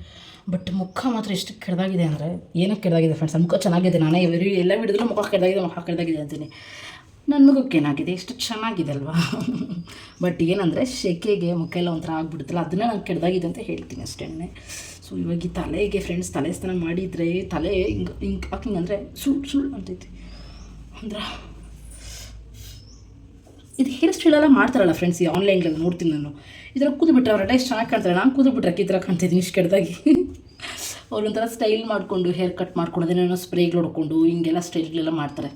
ಬಟ್ ಮುಖ ಮಾತ್ರ ಎಷ್ಟು ಕೆಡ್ದಾಗಿದೆ ಅಂದರೆ ಏನಕ್ಕೆ ಕೆಡ್ದಾಗಿದೆ ಫ್ರೆಂಡ್ಸ್ ಮುಖ ಚೆನ್ನಾಗಿದೆ. ನಾನೇ ಎಲ್ಲ ಬಿಡಿದ್ರೂ ಮುಖ ಕೆಡ್ದಾಗಿದೆ ಮುಖ ಕೆಡ್ದಾಗಿದೆ ಅಂತೀನಿ. ನನ್ನ ಏನಾಗಿದೆ? ಎಷ್ಟು ಚೆನ್ನಾಗಿದೆ ಅಲ್ವಾ ಬಟ್ ಏನಂದರೆ ಶೆಕೆಗೆ ಮುಖ ಎಲ್ಲ ಒಂಥರ ಆಗ್ಬಿಡುತ್ತಲ್ಲ, ಅದನ್ನೇ ನಾನು ಕೆಡ್ದಾಗಿದೆ ಅಂತ ಹೇಳ್ತೀನಿ ಅಷ್ಟೇ ಸೊ ಇವಾಗ ಈ ತಲೆಗೆ ಫ್ರೆಂಡ್ಸ್ ತಲೆ ಸ್ನಾನ ಮಾಡಿದರೆ, ತಲೆ ಹಿಂಗೆ ಹಿಂಗೆ ಹಾಕಿಂಗ್ ಅಂದರೆ ಸುಳ್ಳು ಸುಳ್ಳು ಅಂತೈತಿ. ಅಂದ್ರೆ ಇದು ಹೇರ್ ಸ್ಟೈಲ್ ಎಲ್ಲ ಮಾಡ್ತಾರಲ್ಲ ಫ್ರೆಂಡ್ಸ್ ಈ ಆನ್ಲೈನ್ಗಳಲ್ಲಿ ನೋಡ್ತೀನಿ ನಾನು. ಇದರ ಕುದ್ಬಿಟ್ರೆ ಅವ್ರ ಎಷ್ಟು ಚೆನ್ನಾಗಿ ಕಾಣ್ತಾರೆ? ನಾನು ಕೂದ್ಬಿಟ್ರೆ ಈ ಥರ ಕಾಣ್ತಿದ್ದೀನಿ ಇಷ್ಟು ಕೆಡ್ದಾಗಿ. ಅವ್ರೊಂಥರ ಸ್ಟೈಲ್ ಮಾಡಿಕೊಂಡು ಹೇರ್ ಕಟ್ ಮಾಡ್ಕೊಂಡು ಅದೇನೋ ಸ್ಪ್ರೇಗಳು ಹೊಡ್ಕೊಂಡು ಹಿಂಗೆಲ್ಲ ಸ್ಟೈಲ್ಗಳೆಲ್ಲ ಮಾಡ್ತಾರೆ.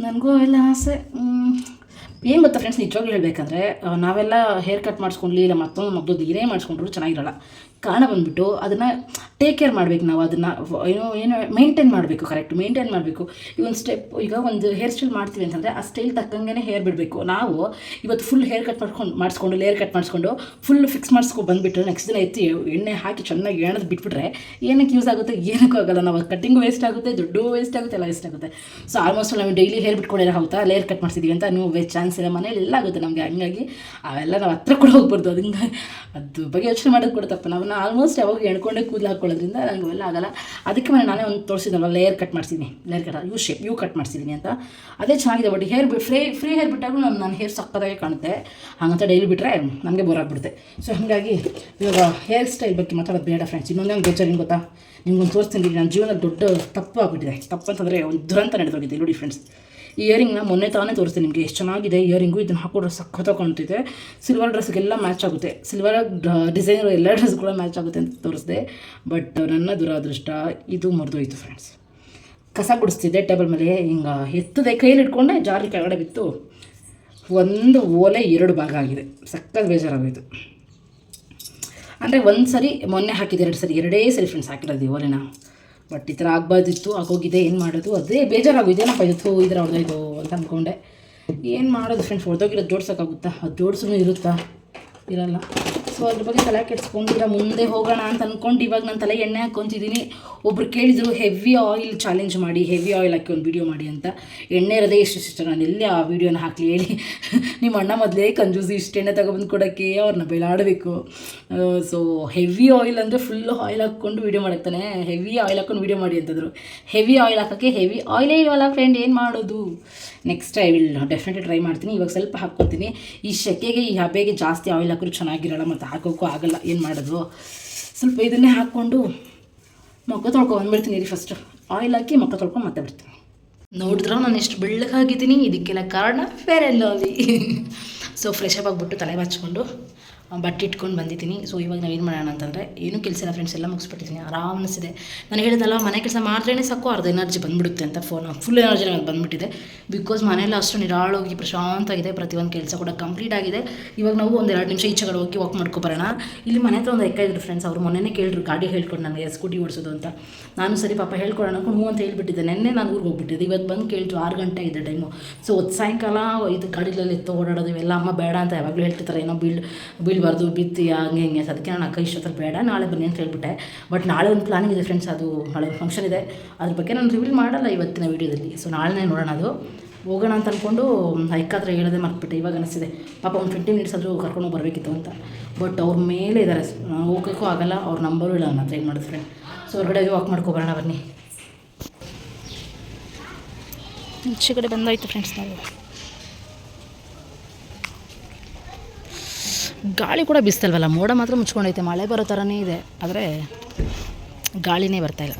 ನನಗೂ ಅವೆಲ್ಲ ಆಸೆ. ಏನು ಗೊತ್ತಾ ಫ್ರೆಂಡ್ಸ್ ನಿಜವಾಗ್ಲೂ ಹೇಳಬೇಕಂದ್ರೆ, ನಾವೆಲ್ಲ ಹೇರ್ ಕಟ್ ಮಾಡಿಸ್ಕೊಂಡ್ಲಿ, ಇಲ್ಲ ಮತ್ತೊಂದು ಮಗ್ದು ಏನೇ ಮಾಡಿಸ್ಕೊಂಡ್ರು ಚೆನ್ನಾಗಿರಲ್ಲ. ಕಾರಣ ಬಂದ್ಬಿಟ್ಟು ಅದನ್ನು ಟೇಕ್ ಕೇರ್ ಮಾಡ್ಬೇಕು ನಾವು ಅದನ್ನು ಏನೋ ಏನೋ ಮೇಂಟೈನ್ ಮಾಡಬೇಕು ಕರೆಕ್ಟ್ ಮೇಂಟೈನ್ ಮಾಡಬೇಕು. ಈಗ ಒಂದು ಸ್ಟೆಪ್ ಈಗ ಒಂದು ಹೇರ್ ಸ್ಟೈಲ್ ಮಾಡ್ತೀವಿ ಅಂತಂದರೆ ಆ ಸ್ಟೈಲ್ ತಕ್ಕಂಗೆ ಹೇರ್ ಬಿಡಬೇಕು. ನಾವು ಇವತ್ತು ಫುಲ್ ಹೇರ್ ಕಟ್ ಮಾಡ್ಕೊಂಡು, ಮಾಡಿಸ್ಕೊಂಡು ಲೇಯರ್ ಕಟ್ ಮಾಡಿಸ್ಕೊಂಡು ಫುಲ್ ಫಿಕ್ಸ್ ಮಾಡಿಸ್ಕೊ ಬಂದುಬಿಟ್ಟು ನೆಕ್ಸ್ಟ್ ದಿನ ಎತ್ತಿ ಎಣ್ಣೆ ಹಾಕಿ ಚೆನ್ನಾಗಿ ಎಣ್ಣದು ಬಿಟ್ಬಿಟ್ರೆ ಏನಕ್ಕೆ ಯೂಸ್ ಆಗುತ್ತೆ? ಏನಕ್ಕೂ ಆಗಲ್ಲ. ನಾವು ಕಟ್ಟಿಂಗು ವೇಸ್ಟ್ ಆಗುತ್ತೆ, ದುಡ್ಡು ವೇಸ್ಟ್ ಆಗುತ್ತೆ, ಎಲ್ಲ ವೇಸ್ಟ್ ಆಗುತ್ತೆ. ಸೊ ಆಲ್ಮೋಸ್ಟ್ ನಾವು ಡೈಲಿ ಹೇರ್ ಬಿಟ್ಕೊಂಡಿರೋ ಹೌದಾ? ಲೇಯರ್ ಕಟ್ ಮಾಡ್ಸಿದ್ದೀವಿ ಅಂತ ನೀವು ಚಾನ್ಸ್ ಇಲ್ಲ ಮನೇಲಿ ಎಲ್ಲ ಆಗುತ್ತೆ ನಮಗೆ. ಹಂಗಾಗಿ ಅವೆಲ್ಲ ನಾವು ಹತ್ರ ಕೂಡ ಹೋಗ್ಬಾರ್ದು. ಅದು ಹಿಂಗಾಗಿ ಅದ್ರ ಬಗ್ಗೆ ಯೋಚನೆ ಮಾಡೋದು ಕೂಡ ತಪ್ಪು. ನಾವು ಆಲ್ಮೋಸ್ಟ್ ಯಾವಾಗ ಎಣ್ಕೊಂಡೆ ಕೂದಲು ಹಾಕೊಳ್ಳೋದ್ರಿಂದ ನನಗೆ ಅವೆಲ್ಲ ಆಗಲ್ಲ. ಅದಕ್ಕೆ ನಾನು ನಾನೇ ಒಂದು ತೋರಿಸಿದ್ನಲ್ಲ ಲೇಯರ್ ಕಟ್ ಮಾಡ್ತೀನಿ layer cut U shape U cut ಮಾಡ್ಸಿದ್ದೀನಿ ಅಂತ. ಅದೇ ಚೆನ್ನಾಗಿದೆ but hair be free free hair ಬಿಟ್ಟಾಗೂ ನಾನು ನನ್ನ ಹೇರ್ ಸಕ್ಕದಾಗೆ ಕಾಣುತ್ತೆ. ಹಾಗಂತ ಡೈಲಿ ಬಿಟ್ಟರೆ ನನಗೆ ಬೋರ್ ಆಗ್ಬಿಡುತ್ತೆ. ಸೊ ಹಾಗಾಗಿ ಇವಾಗ ಹೇರ್ ಸ್ಟೈಲ್ ಬಗ್ಗೆ ಮಾತಾಡೋದು ಬೇಡ ಫ್ರೆಂಡ್ಸ್ ಇನ್ನೊಂದೇ ಒಂದು ಗೋಚರ್ ಏನು ಗೊತ್ತಾ? ನಿಮ್ಗೊಂದು ತೋರಿಸ್ತೀನಿ ನನ್ನ ಜೀವನದಲ್ಲಿ ದೊಡ್ಡ ತಪ್ಪು ಆಗ್ಬಿಟ್ಟಿದೆ. ತಪ್ಪು ಅಂತಂದರೆ ಒಂದು ದುರಂತ ನಡೆದೋಗಿದೆ. ನೋಡಿ ಫ್ರೆಂಡ್ಸ್ ಇಯರಿಂಗ್ನ ಮೊನ್ನೆ ತಾನೇ ತೋರಿಸ್ತೀನಿ ನಿಮಗೆ. ಎಷ್ಟು ಚೆನ್ನಾಗಿದೆ ಇಯರಿಂಗು ಇದನ್ನು ಹಾಕೊಂಡ್ರೆ ಸಖತ್ ಕಾಣ್ತಿದೆ ಸಿಲ್ವರ್ ಡ್ರೆಸ್ಗೆಲ್ಲ ಮ್ಯಾಚ್ ಆಗುತ್ತೆ. ಸಿಲ್ವರ್ ಡಿಸೈನ್ ಎಲ್ಲ ಡ್ರೆಸ್ ಕೂಡ ಮ್ಯಾಚ್ ಆಗುತ್ತೆ ಅಂತ ತೋರಿಸಿದೆ. ಬಟ್ ನನ್ನ ದುರಾದೃಷ್ಟ, ಇದು ಮುರಿದೋಯ್ತು ಫ್ರೆಂಡ್ಸ್ ಕಸ ಗುಡಿಸ್ತಿದ್ದೆ ಟೇಬಲ್ ಮೇಲೆ. ಹಿಂಗೆ ಎತ್ತದೆ ಕೈಯಲ್ಲಿ ಇಟ್ಕೊಂಡೆ ಜಾರಿ ಕೆಳಗಡೆ ಬಿತ್ತು. ಒಂದು ಓಲೆ, ಎರಡು ಭಾಗ ಆಗಿದೆ. ಸಕ್ಕತ್ ಬೇಜಾರಾಗೋಯ್ತು. ಅಂದರೆ ಒಂದು ಸರಿ ಮೊನ್ನೆ ಹಾಕಿದೆ ಎರಡು ಸರಿ ಎರಡೇ ಸರಿ ಫ್ರೆಂಡ್ಸ್ ಹಾಕಿರೋದು ಓಲೆನ. ಬಟ್ ಈ ಥರ ಆಗ್ಬಾರ್ದಿತ್ತು, ಆಗೋಗಿದೆ, ಏನು ಮಾಡೋದು? ಅದೇ ಬೇಜಾರಾಗೋದೇನಪ್ಪ ಇದು ಥರ ಹೊಡೆದೋಯ್ತು ಅಂತ ಅಂದ್ಕೊಂಡೆ ಏನು ಮಾಡೋದು ಫ್ರೆಂಡ್ಸ್ ಹೊಡೆದೋಗಿರೋದು ಜೋಡ್ಸೋಕ್ಕಾಗುತ್ತಾ? ಅದು ಜೋಡಿಸೂ ಇರುತ್ತಾ? ಇರಲ್ಲ. ಸೊ ಅದ್ರ ಬಗ್ಗೆ ತಲೆ ಕೆಡ್ಸ್ಕೊಂಡಿರ ಮುಂದೆ ಹೋಗೋಣ ಅಂತ ಅಂದ್ಕೊಂಡು ಇವಾಗ ನಾನು ತಲೆ ಎಣ್ಣೆ ಹಾಕ್ಕೊತಿದ್ದೀನಿ ಒಬ್ರು ಕೇಳಿದರು ಹೆವಿ ಆಯಿಲ್ ಚಾಲೆಂಜ್ ಮಾಡಿ ಹೆವಿ ಆಯಿಲ್ ಹಾಕಿ ಒಂದು ವೀಡಿಯೋ ಮಾಡಿ ಅಂತ. ಎಣ್ಣೆ ಇರೋದೇ ಇಷ್ಟ ನಾನು ಎಲ್ಲಿ ಆ ವೀಡಿಯೋನ ಹಾಕಲಿ ಹೇಳಿ. ನಿಮ್ಮ ಅಣ್ಣ ಮೊದಲೇ ಕಂಜೂಸಿ ಇಷ್ಟು ಎಣ್ಣೆ ತಗೊಬಂದು ಕೊಡೋಕ್ಕೆ ಅವ್ರನ್ನ ಬೆಳಾಡಬೇಕು ಸೊ ಹೆವಿ ಆಯಿಲ್ ಅಂದರೆ ಫುಲ್ಲು ಆಯಿಲ್ ಹಾಕ್ಕೊಂಡು ವೀಡಿಯೋ ಮಾಡ್ತಾನೆ ಹೆವಿ ಆಯಿಲ್ ಹಾಕ್ಕೊಂಡು ವೀಡಿಯೋ ಮಾಡಿ ಅಂತಂದರು. ಹೆವಿ ಆಯಿಲ್ ಹಾಕೋಕ್ಕೆ ಹೆವಿ ಆಯಿಲೇ ಇಲ್ವಲ್ಲ ಫ್ರೆಂಡ್ ಏನು ಮಾಡೋದು? Next I will definitely try ಮಾಡ್ತೀನಿ. ಇವಾಗ ಸ್ವಲ್ಪ ಹಾಕ್ಕೊತೀನಿ ಈ ಶೆಕೆಗೆ ಈ ಹಬೆಗೆ ಜಾಸ್ತಿ ಆಯಿಲ್ ಹಾಕಿದ್ರು ಚೆನ್ನಾಗಿರಲ್ಲ ಮತ್ತು ಹಾಕೋಕ್ಕೂ ಆಗಲ್ಲ. ಏನು ಮಾಡೋದು? ಸ್ವಲ್ಪ ಇದನ್ನೇ ಹಾಕ್ಕೊಂಡು ಮಕ್ಕ ತೊಳ್ಕೊ ಬಂದ್ಬಿಡ್ತೀನಿ ರೀ ಫಸ್ಟು ಆಯಿಲ್ ಹಾಕಿ ಮುಖ ತೊಳ್ಕೊಂಡು ಮತ್ತೆ ಬಿಡ್ತೀನಿ. ನೋಡಿದ್ರೆ ನಾನು ಎಷ್ಟು ಬೆಳ್ಳಗಾಗಿದ್ದೀನಿ. ಇದಕ್ಕೆಲ್ಲ ಕಾರಣ ಫೇರ್ ಎಲ್ಲ ಸೊ ಫ್ರೆಶ್ ಅಪ್ ಆಗಿಬಿಟ್ಟು ತಲೆ ಬಾಚ್ಕೊಂಡು ಬಟ್ಟೆ ಇಟ್ಕೊಂಡು ಬಂದಿದ್ದೀನಿ. ಸೊ ಇವಾಗ ನಾವು ಏನು ಮಾಡೋಣ ಅಂತಂದರೆ, ಏನೂ ಕೆಲಸ ಇಲ್ಲ ಫ್ರೆಂಡ್ಸ್ ಎಲ್ಲ ಮುಗಿಸ್ಬಿಟ್ಟಿದ್ದೀನಿ ಆರಾಮ್ ಅನಿಸಿದೆ ನಾನು ಹೇಳಿದಲ್ಲ, ಮನೆ ಕೆಲಸ ಮಾಡಿದ್ರೇ ಸಾಕು, ಅರ್ಧ ಎನರ್ಜಿ ಬಂದ್ಬಿಡುತ್ತೆ ಅಂತ ಫೋನ್ ಫುಲ್ ಎನರ್ಜಿ ನನಗೆ ಬಂದುಬಿಟ್ಟಿದೆ. ಬಿಕಾಸ್ ಮನೆಯಲ್ಲ ಅಷ್ಟು ನಿರಾಳೋಗಿ ಪ್ರಶಾಂತಾಗಿದೆ ಪ್ರತಿಯೊಂದು ಕೆಲಸ ಕೂಡ ಕಂಪ್ಲೀಟ್ ಆಗಿದೆ. ಇವಾಗ ನಾವು ಒಂದು ಎರಡು ನಿಮಿಷ ಈಚೆ ಕಡೆ ಹೋಗಿ ವಾಕ್ ಮಾಡ್ಕೊಬರೋಣ ಇಲ್ಲಿ ಮನೆ ಹತ್ರ ಒಂದು ಎಕ್ಕ ಇದ್ರು ಫ್ರೆಂಡ್ಸ್ ಅವರು ಮೊನ್ನೆ ಕೇಳಿದ್ರು, ಗಾಡಿ ಹೇಳ್ಕೊಂಡು ನನಗೆ ಸ್ಕೂಟಿ ಓಡಿಸೋದು ಅಂತ. ನಾನು, ಸರಿ ಪಾಪ, ಹೇಳ್ಕೊಡೋಣ, ಅನ್ಕೊಂಡು ಹ್ಞೂ ಅಂತ ಹೇಳ್ಬಿಟ್ಟಿದ್ದೆ. ನೆನ್ನೆ ನಾನು ಊರಿಗೆ ಹೋಗ್ಬಿಟ್ಟಿದ್ದೆ. ಇವತ್ತು ಬಂದು ಕೇಳಿದ್ರು ಆರು ಗಂಟೆ ಇದೆ ಟೈಮು ಸೊ ಹೊತ್ತು ಸಾಯಂಕಾಲ ಇದು ಗಾಡಿಗಳಲ್ಲಿ ಎತ್ತು ಓಡಾಡೋದು ಇವೆಲ್ಲ ಅಮ್ಮ ಬೇಡ ಅಂತ ಯಾವಾಗಲೂ ಹೇಳ್ತಿರ್ತಾರೆ. ಏನೋ ಬೀಳ್ ಬೀಳ್ಬಾರ್ದು ಬಿತ್ತಿ ಹಂಗೆ, ಹಿಂಗೆ. ಅದಕ್ಕೆ ನಾನು ಅಕ್ಕ ಇಷ್ಟೊತ್ತಲ್ಲಿ ಬೇಡ, ನಾಳೆ ಬನ್ನಿ ಅಂತ ಹೇಳ್ಬಿಟ್ಟೆ. ಬಟ್ ನಾಳೆ ಒಂದು ಪ್ಲಾನಿಂಗ್ ಇದೆ ಫ್ರೆಂಡ್ಸ್ ಅದು ನಾಳೆ ಫಂಕ್ಷನ್ ಇದೆ. ಅದ್ರ ಬಗ್ಗೆ ನಾನು ರಿವೀಲ್ ಮಾಡಲ್ಲ ಇವತ್ತಿನ ವೀಡಿಯೋದಲ್ಲಿ. ಸೊ ನಾಳೆನೇ ನೋಡೋಣ ಅದು. ಹೋಗೋಣ ಅಂತ ಅಂದ್ಕೊಂಡು ಹತ್ರ ಹೇಳೋದೇ ಮರ್ತ್ಬಿಟ್ಟೆ, ಇವಾಗ ಅನಿಸಿದೆ ಪಾಪ ಒಂದು ಫಿಫ್ಟಿ ಮಿನಿಟ್ಸ್ ಆದರೂ ಕರ್ಕೊಂಡು ಬರಬೇಕಿತ್ತು ಅಂತ. ಬಟ್ ಅವ್ರ ಮೇಲೆ ಇದ್ದಾರೆ ಹೋಗೋಕ್ಕೂ ಆಗಲ್ಲ, ಅವ್ರ ನಂಬರು ಇಲ್ಲ ನನ್ನ ಹತ್ರ ಏನು ಮಾಡೋದು ಫ್ರೆಂಡ್ ಸೊ ಹೊರಗಡೆ ವಾಕ್ ಮಾಡ್ಕೊಬರೋಣ ಬನ್ನಿ. ಈಚೆ ಕಡೆ ಬಂದಾಯ್ತು ಫ್ರೆಂಡ್ಸ್ ನಾವು. ಗಾಳಿ ಕೂಡ ಬಿಸ್ತಲ್ವಲ್ಲ ಮೋಡ ಮಾತ್ರ ಮುಚ್ಕೊಂಡೈತೆ, ಮಳೆ ಬರೋ ಥರನೇ ಇದೆ. ಆದರೆ ಗಾಳಿನೇ ಬರ್ತಾಯಿಲ್ಲ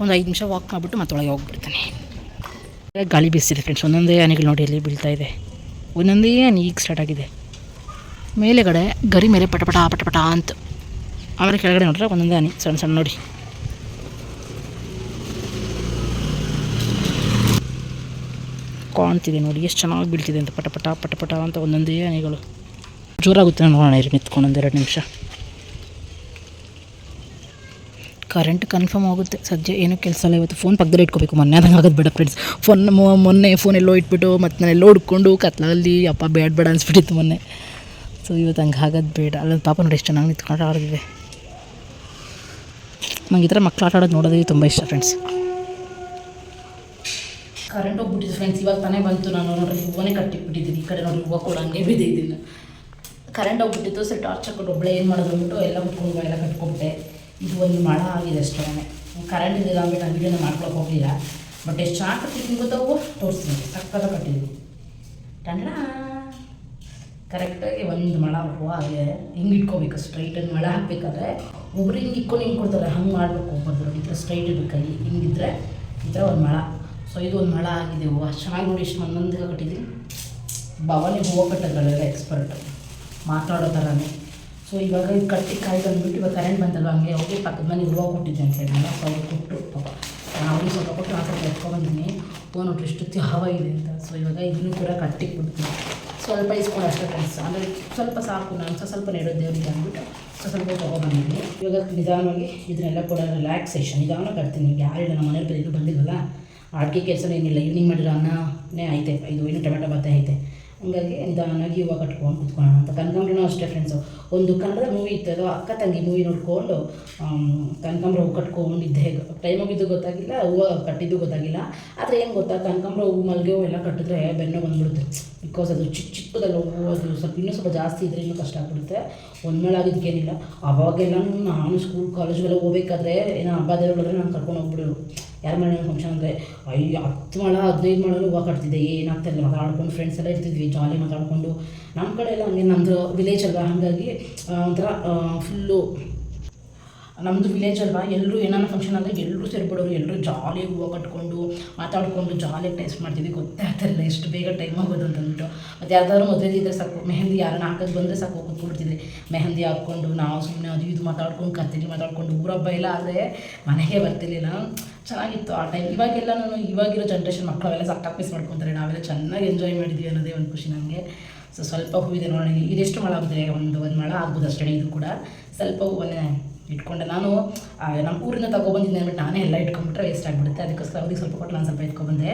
ಒಂದು ಐದು ನಿಮಿಷ ವಾಕ್ ಮಾಡಿಬಿಟ್ಟು ಮತ್ತೊಳಗೆ ಹೋಗ್ಬಿಡ್ತಾನೆ. ಗಾಳಿ ಬೀಸ್ತಿದೆ ಫ್ರೆಂಡ್ಸ್ ಒಂದೊಂದೇ ಹನಿಗಳು ನೋಡಿ ಅಲ್ಲಿ ಬೀಳ್ತಾ ಇದೆ. ಒಂದೊಂದೇ ಆನೆ ಈಗ ಸ್ಟಾರ್ಟ್ ಆಗಿದೆ. ಮೇಲೆಗಡೆ ಗರಿ ಮೇಲೆ ಪಟಪಟ ಪಟಪಟ ಅಂತ. ಆಮೇಲೆ ಕೆಳಗಡೆ ನೋಡ್ರೆ ಒಂದೊಂದೇ ಆನೆ ಸಣ್ಣ ಸಣ್ಣ ನೋಡಿ. ಕಾಣ್ತಿದೆ ನೋಡಿ, ಎಷ್ಟು ಚೆನ್ನಾಗಿ ಬೀಳ್ತಿದೆ ಅಂತ ಪಟಪಟ ಪಟಪಟ ಅಂತ ಒಂದೊಂದೇ ಆನೆಗಳು ಜೋರಾಗುತ್ತೆ ನೋಡೋಣ, ಇರಿ ನಿಂತ್ಕೊಂಡು ಒಂದೆರಡು ನಿಮಿಷ. ಕರೆಂಟ್ ಕನ್ಫರ್ಮ್ ಆಗುತ್ತೆ. ಸದ್ಯ ಏನೂ ಕೆಲಸ ಇಲ್ಲ, ಇವತ್ತು ಫೋನ್ ಪಕ್ಕದಲ್ಲಿ ಇಟ್ಕೋಬೇಕು. ಮೊನ್ನೆ ಆದಂಗೆ ಆಗೋದು ಬೇಡ ಫ್ರೆಂಡ್ಸ್ ಫೋನ್ ಮೊನ್ನೆ ಫೋನ್ ಎಲ್ಲೋ ಇಟ್ಬಿಟ್ಟು, ಮತ್ತು ನಾನು ಎಲ್ಲೋ ಹುಡ್ಕೊಂಡು ಕತ್ಲಲ್ಲಿ, ಅಪ್ಪ ಬೇಡ ಬೇಡ ಅನಿಸ್ಬಿಟ್ಟಿತ್ತು ಮೊನ್ನೆ. ಸೊ ಇವತ್ತು ಹಂಗೆ ಆಗೋದು ಬೇಡ. ಅಲ್ಲೊಂದು ಪಾಪ ನೋಡಿ ಎಷ್ಟು ಚೆನ್ನಾಗಿ ನಿಂತ್ಕೊಂಡು ಆಡಿದ್ವಿ ನಂಗೆ ಈ ಥರ ಮಕ್ಳು ಆಟ ಆಡೋದು ನೋಡೋದೇ ತುಂಬ ಇಷ್ಟ ಫ್ರೆಂಡ್ಸ್ ಕರೆಂಟ್ ಹೋಗ್ಬಿಟ್ಟಿದೆ ಫ್ರೆಂಡ್ಸ್ ಇವಾಗ ತಾನೇ ಬಂತು ನಾನು ನೋಡ್ರಿ. ಹೂವನೇ ಕಟ್ಟಿಬಿಟ್ಟಿದ್ದೀನಿ ಈ ಕಡೆ ನೋಡಿ ಹೂವು ಕೂಡ ಹಂಗೆ ಬಿದ್ದಿದ್ದೀನಿ ಕರೆಂಟ್ ಹೋಗ್ಬಿಟ್ಟಿತ್ತು ಸರಿ ಟಾರ್ಚ್ ಹಾಕೊಂಡು ಒಬ್ಬಳೆ ಏನು ಮಾಡೋದು ಅಂದ್ಬಿಟ್ಟು ಎಲ್ಲ ಮುಟ್ಕೊಂಡು ಎಲ್ಲ ಕಟ್ಕೊಂಬಿಟ್ಟೆ. ಇದು ಒಂದು ಮಳ ಆಗಿದೆ ಅಷ್ಟೇ. ಕರೆಂಟ್ ಇದೆ ಅಂದ್ಬಿಟ್ಟು ನಾನು ವೀಡಿಯೋನ ಮಾಡ್ಕೊಳಕ್ಕೆ ಹೋಗಲಿಲ್ಲ. ಬಟ್ ಎಷ್ಟು ಚೆನ್ನಾಗಿ ಕಟ್ಟಿದ್ದೀನಿ ಗೊತ್ತಾ ಹೂವು ತೋರಿಸ್ತೀನಿ ಸಕ್ಕತ್ತ ಕಟ್ಟಿದ್ದೀನಿ ಟಂಡ ಕರೆಕ್ಟಾಗಿ ಒಂದು ಮಳ ಹೂವು ಹಾಗೆ ಹಿಂಗೆ ಇಟ್ಕೋಬೇಕು ಸ್ಟ್ರೈಟನ್ನು ಮಳ ಹಾಕಬೇಕಾದ್ರೆ ಒಬ್ರು ಹಿಂಗೆ ಇಟ್ಕೊಂಡು ಹಿಂಗೆ ಕೊಡ್ತಾರೆ, ಹಂಗೆ ಮಾಡ್ಬೇಕು ಒಬ್ಬರು ಈ ಥರ ಸ್ಟ್ರೈಟ್ ಇದು ಕೈ ಹಿಂಗಿದ್ರೆ ಈ ಥರ ಒಂದು ಮಳ ಸೊ ಇದು ಒಂದು ಮಳ ಆಗಿದೆ ಹೂವು ಚೆನ್ನಾಗಿ ನೋಡಿ ಇಷ್ಟು ಒಂದೊಂದಿಗೆ ಕಟ್ಟಿದ್ದೀನಿ ಭವಾನಿ ಹೂವು ಕಟ್ಟೋದ್ರಲ್ಲೆಲ್ಲ ಎಕ್ಸ್ಪರ್ಟ್ ಮಾತಾಡೋ ಥರನೇ. ಸೊ ಇವಾಗ ಇದು ಕಟ್ಟಿ ಕಾಯಿ ಬಂದ್ಬಿಟ್ಟು ಇವಾಗ ಕರೆಂಟ್ ಬಂದಲ್ವ ಹಂಗೆ ಹೋಗಿ ಪಕ್ಕದ ಮನೆ ಹೂವು ಕೊಟ್ಟಿದ್ದೆ ಅಂತ ಹೇಳಿ ಸೊ ಅವ್ರು ಕೊಟ್ಟು, ಪಾಪ. ನಾನು ಅವ್ರಿಗೆ ಸ್ವಲ್ಪ ಕೊಟ್ಟು ಆ ಸ್ವಲ್ಪ ಎತ್ಕೊಂಡ್ಬಂದಿನಿ ಹೂವು ನೋಡ್ರಿ ಎಷ್ಟು ಹವ ಇದೆ ಅಂತ. ಸೊ ಇವಾಗ ಇದನ್ನು ಕೂಡ ಕಟ್ಟಿಗೆ ಬಿಡ್ತೀನಿ ಸ್ವಲ್ಪ ಇಸ್ಕೊಂಡು ಅಷ್ಟೇ ಫ್ರೆಂಡ್ಸ್ ಅಂದರೆ ಸ್ವಲ್ಪ ಸಾಕು, ನಾನು ಸ್ವಲ್ಪ ಸ್ವಲ್ಪ ನೆಡೋ ದೇವರಿಗೆ ಅಂದ್ಬಿಟ್ಟು ಸ್ವಲ್ಪ ಸ್ವಲ್ಪ ತೊಗೊಬಂದಿದ್ದೀನಿ ಇವಾಗ ನಿಧಾನವಾಗಿ ಇದನ್ನೆಲ್ಲ ಕೂಡ ರಿಲ್ಯಾಕ್ಸೇಷನ್ ನಿಧಾನ ಕಟ್ತೀನಿ. ಯಾರಿಲ್ಲ ನಮ್ಮ ಮನೇಲಿ ಬಂದಿಲ್ಲ ಅಡುಗೆ ಕೆಲಸ ಏನಿಲ್ಲ. ಈವ್ನಿಂಗ್ ಮಾಡಿರೋ ಅನ್ನನೇ ಐತೆ. ಇದು, ಇನ್ನು ಟೊಮೆಟೊ ಭಾತ ಐತೆ. ಹಂಗಾಗಿ ನಿಧಾನಾಗಿ ಹೂವು ಕಟ್ಕೊಂಡು ಕುತ್ಕೊಳ್ಳೋಣ ಅಂತ ಕನಕಾಂಬ್ರನೂ ಅಷ್ಟೇ ಫ್ರೆಂಡ್ಸು ಒಂದು ಕನ್ನಡ ಮೂವಿ ಇತ್ತು ಅದು ಅಕ್ಕ ತಂಗಿ ಮೂವಿ ನೋಡ್ಕೊಂಡು ಕನಕಾಂಬ್ರ ಹೂವು ಕಟ್ಕೊಂಡಿದ್ದೆ. ಹೇಗೆ ಟೈಮ್ ಹೋಗಿದ್ದು ಗೊತ್ತಾಗಿಲ್ಲ, ಹೂವು ಕಟ್ಟಿದ್ದು ಗೊತ್ತಾಗಿಲ್ಲ. ಆದರೆ ಏನು ಗೊತ್ತಾ? ಕನಕಾಂಬ್ರ ಹೂವು ಮಲ್ಲಿಗೆ ಹೂವು ಎಲ್ಲ ಕಟ್ಟಿದ್ರೆ ಬೆನ್ನು ಬಂದ್ಬಿಡುತ್ತೆ. ಬಿಕಾಸ್ ಅದು ಚಿಕ್ಕ ಚಿಕ್ಕದಲ್ಲ ಹೂವು ಅದು ಸ್ವಲ್ಪ ಇನ್ನೂ ಸ್ವಲ್ಪ ಜಾಸ್ತಿ ಇದ್ರೆ ಇನ್ನೂ ಕಷ್ಟ ಆಗ್ಬಿಡುತ್ತೆ. ಒಂದ್ಮೇಳಾಗಿದ್ದಕ್ಕೇನಿಲ್ಲ ಅವಾಗೆಲ್ಲ ನಾನು ಸ್ಕೂಲ್ ಕಾಲೇಜ್ಗೆಲ್ಲ ಹೋಗ್ಬೇಕಾದ್ರೆ, ಏನೋ ಹಬ್ಬ ದೇವ್ರಗಳೆಲ್ಲ ನಾನು ಕರ್ಕೊಂಡು ಹೋಗ್ಬಿಡೋರು ಯಾರ ಮನೆ ಫಂಕ್ಷನ್ ಅಂದರೆ, ಅಯ್ಯೋ, ಹತ್ತು ಮಳ ಹದಿನೈದು ಮಾಡಲು ಹೂವು ಕಟ್ತಿದ್ದೆ ಏನಾಗ್ತಾಯಿಲ್ಲ ಮಾತಾಡ್ಕೊಂಡು ಫ್ರೆಂಡ್ಸ್ ಎಲ್ಲ ಇರ್ತಿದ್ವಿ ಜಾಲಿ ಮಾತಾಡಿಕೊಂಡು. ನಮ್ಮ ಕಡೆ ಎಲ್ಲ ಹಂಗೆ ನಮ್ಮದು ವಿಲೇಜ್ ಅಲ್ವಾ? ಹಾಗಾಗಿ ಒಂಥರ ಫುಲ್ಲು ನಮ್ಮದು ವಿಲೇಜ್ ಅಲ್ವಾ ಎಲ್ಲರೂ ಏನಾನ ಫಂಕ್ಷನ್ ಅಂದರೆ ಎಲ್ಲರೂ ಸೇರ್ಬಿಡೋರು ಎಲ್ಲರೂ ಜಾಲಿಯಾಗಿ ಹೂವು ಕಟ್ಕೊಂಡು, ಮಾತಾಡಿಕೊಂಡು ಜಾಲಿಯಾಗಿ ಟೇಸ್ಟ್ ಮಾಡ್ತಿದ್ವಿ. ಗೊತ್ತೇ ಆಗ್ತಿರಲಿಲ್ಲ, ಎಷ್ಟು ಬೇಗ ಟೈಮ್ ಆಗೋದು ಅಂತಂದ್ಬಿಟ್ಟು ಮತ್ತು ಯಾರ್ದಾದ್ರು ಮದುವೆ ಇದ್ದರೆ ಸಾಕು, ಮೆಹಂದಿ ಯಾರನ್ನ ಹಾಕೋದು ಬಂದರೆ ಸಾಕು ಕೂತ್ಕೊಳ್ತಿದ್ವಿ ಮೆಹಂದಿ ಹಾಕ್ಕೊಂಡು, ನಾವು ಸುಮ್ಮನೆ ಅದು ಇದು ಮಾತಾಡ್ಕೊಂಡು, ಕತ್ತಿಲಿ ಮಾತಾಡ್ಕೊಂಡು, ಊರಬ್ಬ ಇಲ್ಲ ಆದರೆ ಮನೆಗೆ ಬರ್ತಿರ್ಲಿಲ್ಲ. ಚೆನ್ನಾಗಿತ್ತು ಆ ಟೈಮ್ ಇವಾಗೆಲ್ಲ ನಾನು ಇವಾಗಿರೋ ಜನ್ರೇಷನ್ ಮಕ್ಕಳು ಸಕ್ಕ ಮಿಸ್ ಮಾಡ್ಕೊತಾರೆ. ನಾವೆಲ್ಲ ಚೆನ್ನಾಗಿ ಎಂಜಾಯ್ ಮಾಡಿದ್ವಿ ಅನ್ನೋದೇ ಒಂದು ಖುಷಿ ನನಗೆ ಸೊ ಸ್ವಲ್ಪ ಹೂವಿದೆ ನೋಡಿ ಇದೆಷ್ಟು ಮಳ ಆಗುತ್ತೆ ಒಂದು ಒಂದು ಮಳ ಆಗ್ಬೋದು ಅಷ್ಟೇ, ಇದು ಕೂಡ. ಸ್ವಲ್ಪ ಹೂವನ್ನೇ ಇಟ್ಕೊಂಡೆ. ನಾನು ನಮ್ಮ ಊರಿಂದ ತಗೊಬಂದಿದ್ದೆ ಅಂದ್ಬಿಟ್ಟು ನಾನೇ ಎಲ್ಲ ಇಟ್ಕೊಂಡ್ಬಿಟ್ರೆ ವೇಸ್ಟ್ ಆಗಿಬಿಡುತ್ತೆ. ಅದಕ್ಕೋಸ್ಕರ ಅವ್ರಿಗೆ ಸ್ವಲ್ಪ ಕೊಟ್ಟು ನಾನು ಸ್ವಲ್ಪ ಇಟ್ಕೊಬಂದೆ.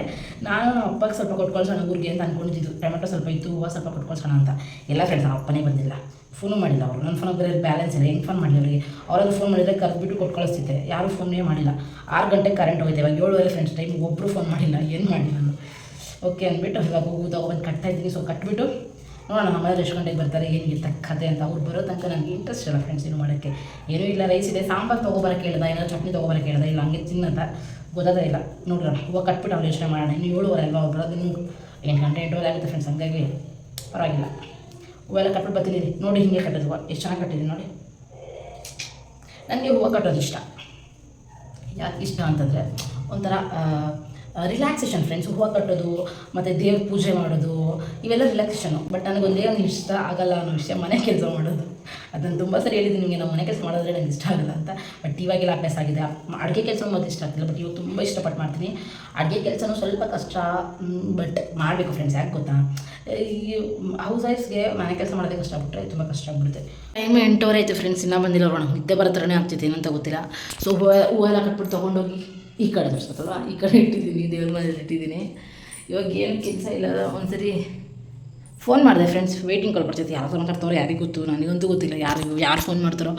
ನಾನು ನಮ್ಮ ಅಪ್ಪಗೆ ಸ್ವಲ್ಪ ಕೊಟ್ಕೊಳ್ಸೋಣ ಊರಿಗೆ ಅಂತ ಅಂದ್ಕೊಂಡಿದ್ದು ಟೊಮೆಟೊ ಸ್ವಲ್ಪ ಇತ್ತು, ಹೂವು ಸ್ವಲ್ಪ ಕೊಟ್ಕೊಳ್ಸೋಣ ಅಂತ. ಎಲ್ಲ ಫ್ರೆಂಡ್ಸ್ ನಮ್ಮ ಅಪ್ಪನೇ ಬಂದಿಲ್ಲ. ಫೋನು ಮಾಡಿಲ್ಲ ಅವರು. ನನ್ನ ಫೋನ್ ಬೇರೆ ಬ್ಯಾಲೆನ್ಸ್ ಇಲ್ಲ. ಹೆಂಗೆ ಫೋನ್ ಮಾಡಲಿ ಅವರಿಗೆ? ಅವ್ರಾದ್ರು ಫೋನ್ ಮಾಡಿದರೆ ಕರೆದ್ಬಿಟ್ಟು ಕೊಟ್ಟು ಕಳಿಸ್ತಿದ್ದೆ ಯಾರೂ ಫೋನೇ ಮಾಡಿಲ್ಲ. ಆರು ಗಂಟೆಗೆ ಕರೆಂಟ್ ಹೋಗಿದೆ ಇವಾಗ ಏಳುವರೆ ಫ್ರೆಂಡ್ಸ್ ಟೈಮ್ ಒಬ್ಬರು ಫೋನ್ ಮಾಡಿಲ್ಲ. ಏನು ಮಾಡಿ ನಾನು? ಓಕೆ ಅಂದ್ಬಿಟ್ಟು ಇವಾಗ ಹೂವು ತೊಗೊಬಂದು ಕಟ್ತಾ ಇದ್ದೀನಿ. ಸೊ ಕಟ್ಬಿಟ್ಟು ನೋಡೋಣ, ನಮ್ಮ ಎಷ್ಟು ಗಂಟೆಗೆ ಬರ್ತಾರೆ ಏನಿಗೆ ಕತೆ ಅಂತ ಅವ್ರು ಬರೋ ತನಕ ನನಗೆ ಇಂಟ್ರೆಸ್ಟ್ ಇಲ್ಲ ಫ್ರೆಂಡ್ಸ್ ಏನು ಮಾಡೋಕ್ಕೆ. ಏನೂ ಇಲ್ಲ ರೈಸ್ ಇದೆ, ಸಾಂಬಾರು ತೊಗೊಬರಕ್ಕೆ ಹೇಳ್ದ, ಏನಾದ್ರು ಚಟ್ನಿ ತೊಗೊಬರಕ್ಕೆ ಹೇಳ್ದ, ಇಲ್ಲ, ಹಂಗೆ ತಿನ್ನಂತ ಗೊತ್ತದೇ ಇಲ್ಲ. ನೋಡೋಣ ಹೂವು ಕಟ್ಬಿಟ್ಟು ಅವ್ರು ಯೋಚನೆ ಮಾಡೋಣ, ಇನ್ನು ಏಳುವರೆ ಅಲ್ವಾ ಅವ್ರು ಬರೋದು ಇನ್ನು ಎಂಟು ಗಂಟೆ, ಎಂಟುವರೆ ಆಗುತ್ತೆ ಫ್ರೆಂಡ್ಸ್ ಹಂಗಾಗಿ ಪರವಾಗಿಲ್ಲ. ಹೂವೆಲ್ಲ ಕಟ್ಬಿಟ್ಟು ಬರ್ತೀನಿ ನೋಡಿ ಹಿಂಗೆ ಕಟ್ಟೋದು ಎಷ್ಟು ಚೆನ್ನಾಗಿ ಕಟ್ಟಿದ್ದೀನಿ ನೋಡಿ. ನನಗೆ ಹೂವು ಕಟ್ಟೋದು ಇಷ್ಟ. ಯಾಕೆ ಇಷ್ಟ ಅಂತಂದರೆ, ಒಂಥರ ರಿಲ್ಯಾಕ್ಸೇಷನ್ ಫ್ರೆಂಡ್ಸ್ ಹೂವು ಕಟ್ಟೋದು, ಮತ್ತು ದೇವ್ರ ಪೂಜೆ ಮಾಡೋದು, ಇವೆಲ್ಲ ರಿಲ್ಯಾಕ್ಸೇಷನು ಬಟ್ ನನಗೊಂದೇ ಒಂದು ಇಷ್ಟ ಆಗಲ್ಲ ಅನ್ನೋ ವಿಷಯ ಮನೆ ಕೆಲಸ ಮಾಡೋದು. ಅದನ್ನು ತುಂಬ ಸರಿ ಹೇಳಿದ್ದೀನಿ ನಿಮಗೆ, ನಮ್ಮ ಮನೆ ಕೆಲಸ ಮಾಡೋದ್ರೆ ನನಗೆ ಇಷ್ಟ ಆಗಲ್ಲ ಅಂತ. ಬಟ್ ಇವಾಗೆಲ್ಲ ಅಭ್ಯಾಸ ಆಗಿದೆ. ಅಡುಗೆ ಕೆಲಸ ಮತ್ತು ಇಷ್ಟ ಆಗ್ತಿಲ್ಲ ಬಟ್ ಇವಾಗ ತುಂಬ ಇಷ್ಟಪಟ್ಟು ಮಾಡ್ತೀನಿ. ಅಡುಗೆ ಕೆಲಸನೂ ಸ್ವಲ್ಪ ಕಷ್ಟ ಬಟ್ ಮಾಡಬೇಕು ಫ್ರೆಂಡ್ಸ್ ಯಾಕೆ ಗೊತ್ತಾ? ಈ ಹೌಸ್ ವೈಫ್ಸ್ಗೆ ಮನೆ ಕೆಲಸ ಮಾಡೋದಕ್ಕೆ ಕಷ್ಟ ಆಗ್ಬಿಟ್ರೆ ತುಂಬ ಕಷ್ಟ ಆಗ್ಬಿಡುತ್ತೆ. ಟೈಮ್ ಎಂಟೂವರೆ ಆಯಿತು ಫ್ರೆಂಡ್ಸ್ ಇನ್ನೂ ಬಂದಿಲ್ಲ ನೋಡೋಣ. ನಿದ್ದೆ ಬರೋ ಥರನೇ ಆಗ್ತಿತ್ತು, ಏನಂತ ಗೊತ್ತಿಲ್ಲ. ಸೊ ಹೂವು, ಹೂವೆಲ್ಲ ಕಟ್ಬಿಟ್ಟು ತೊಗೊಂಡೋಗಿ ಈ ಕಡೆ ತೋರಿಸ್ತಲ್ವ ಈ ಕಡೆ ಇಟ್ಟಿದ್ದೀನಿ ದೇವ್ರ ಮನೇಲಿ ಇಟ್ಟಿದ್ದೀನಿ. ಇವಾಗ ಏನು ಕೆಲಸ ಇಲ್ಲ ಒಂದ್ಸರಿ ಫೋನ್ ಮಾಡಿದೆ ಫ್ರೆಂಡ್ಸ್ ವೇಟಿಂಗ್ ಕಾಲ್ ಬರ್ತೈತೆ ಯಾರು ಮಾತಾಡ್ತಾರೋ ಯಾರಿಗೆ ಗೊತ್ತು? ನನಗಂತೂ ಗೊತ್ತಿಲ್ಲ ಯಾರು ಯಾರು ಫೋನ್ ಮಾಡ್ತಾರೋ.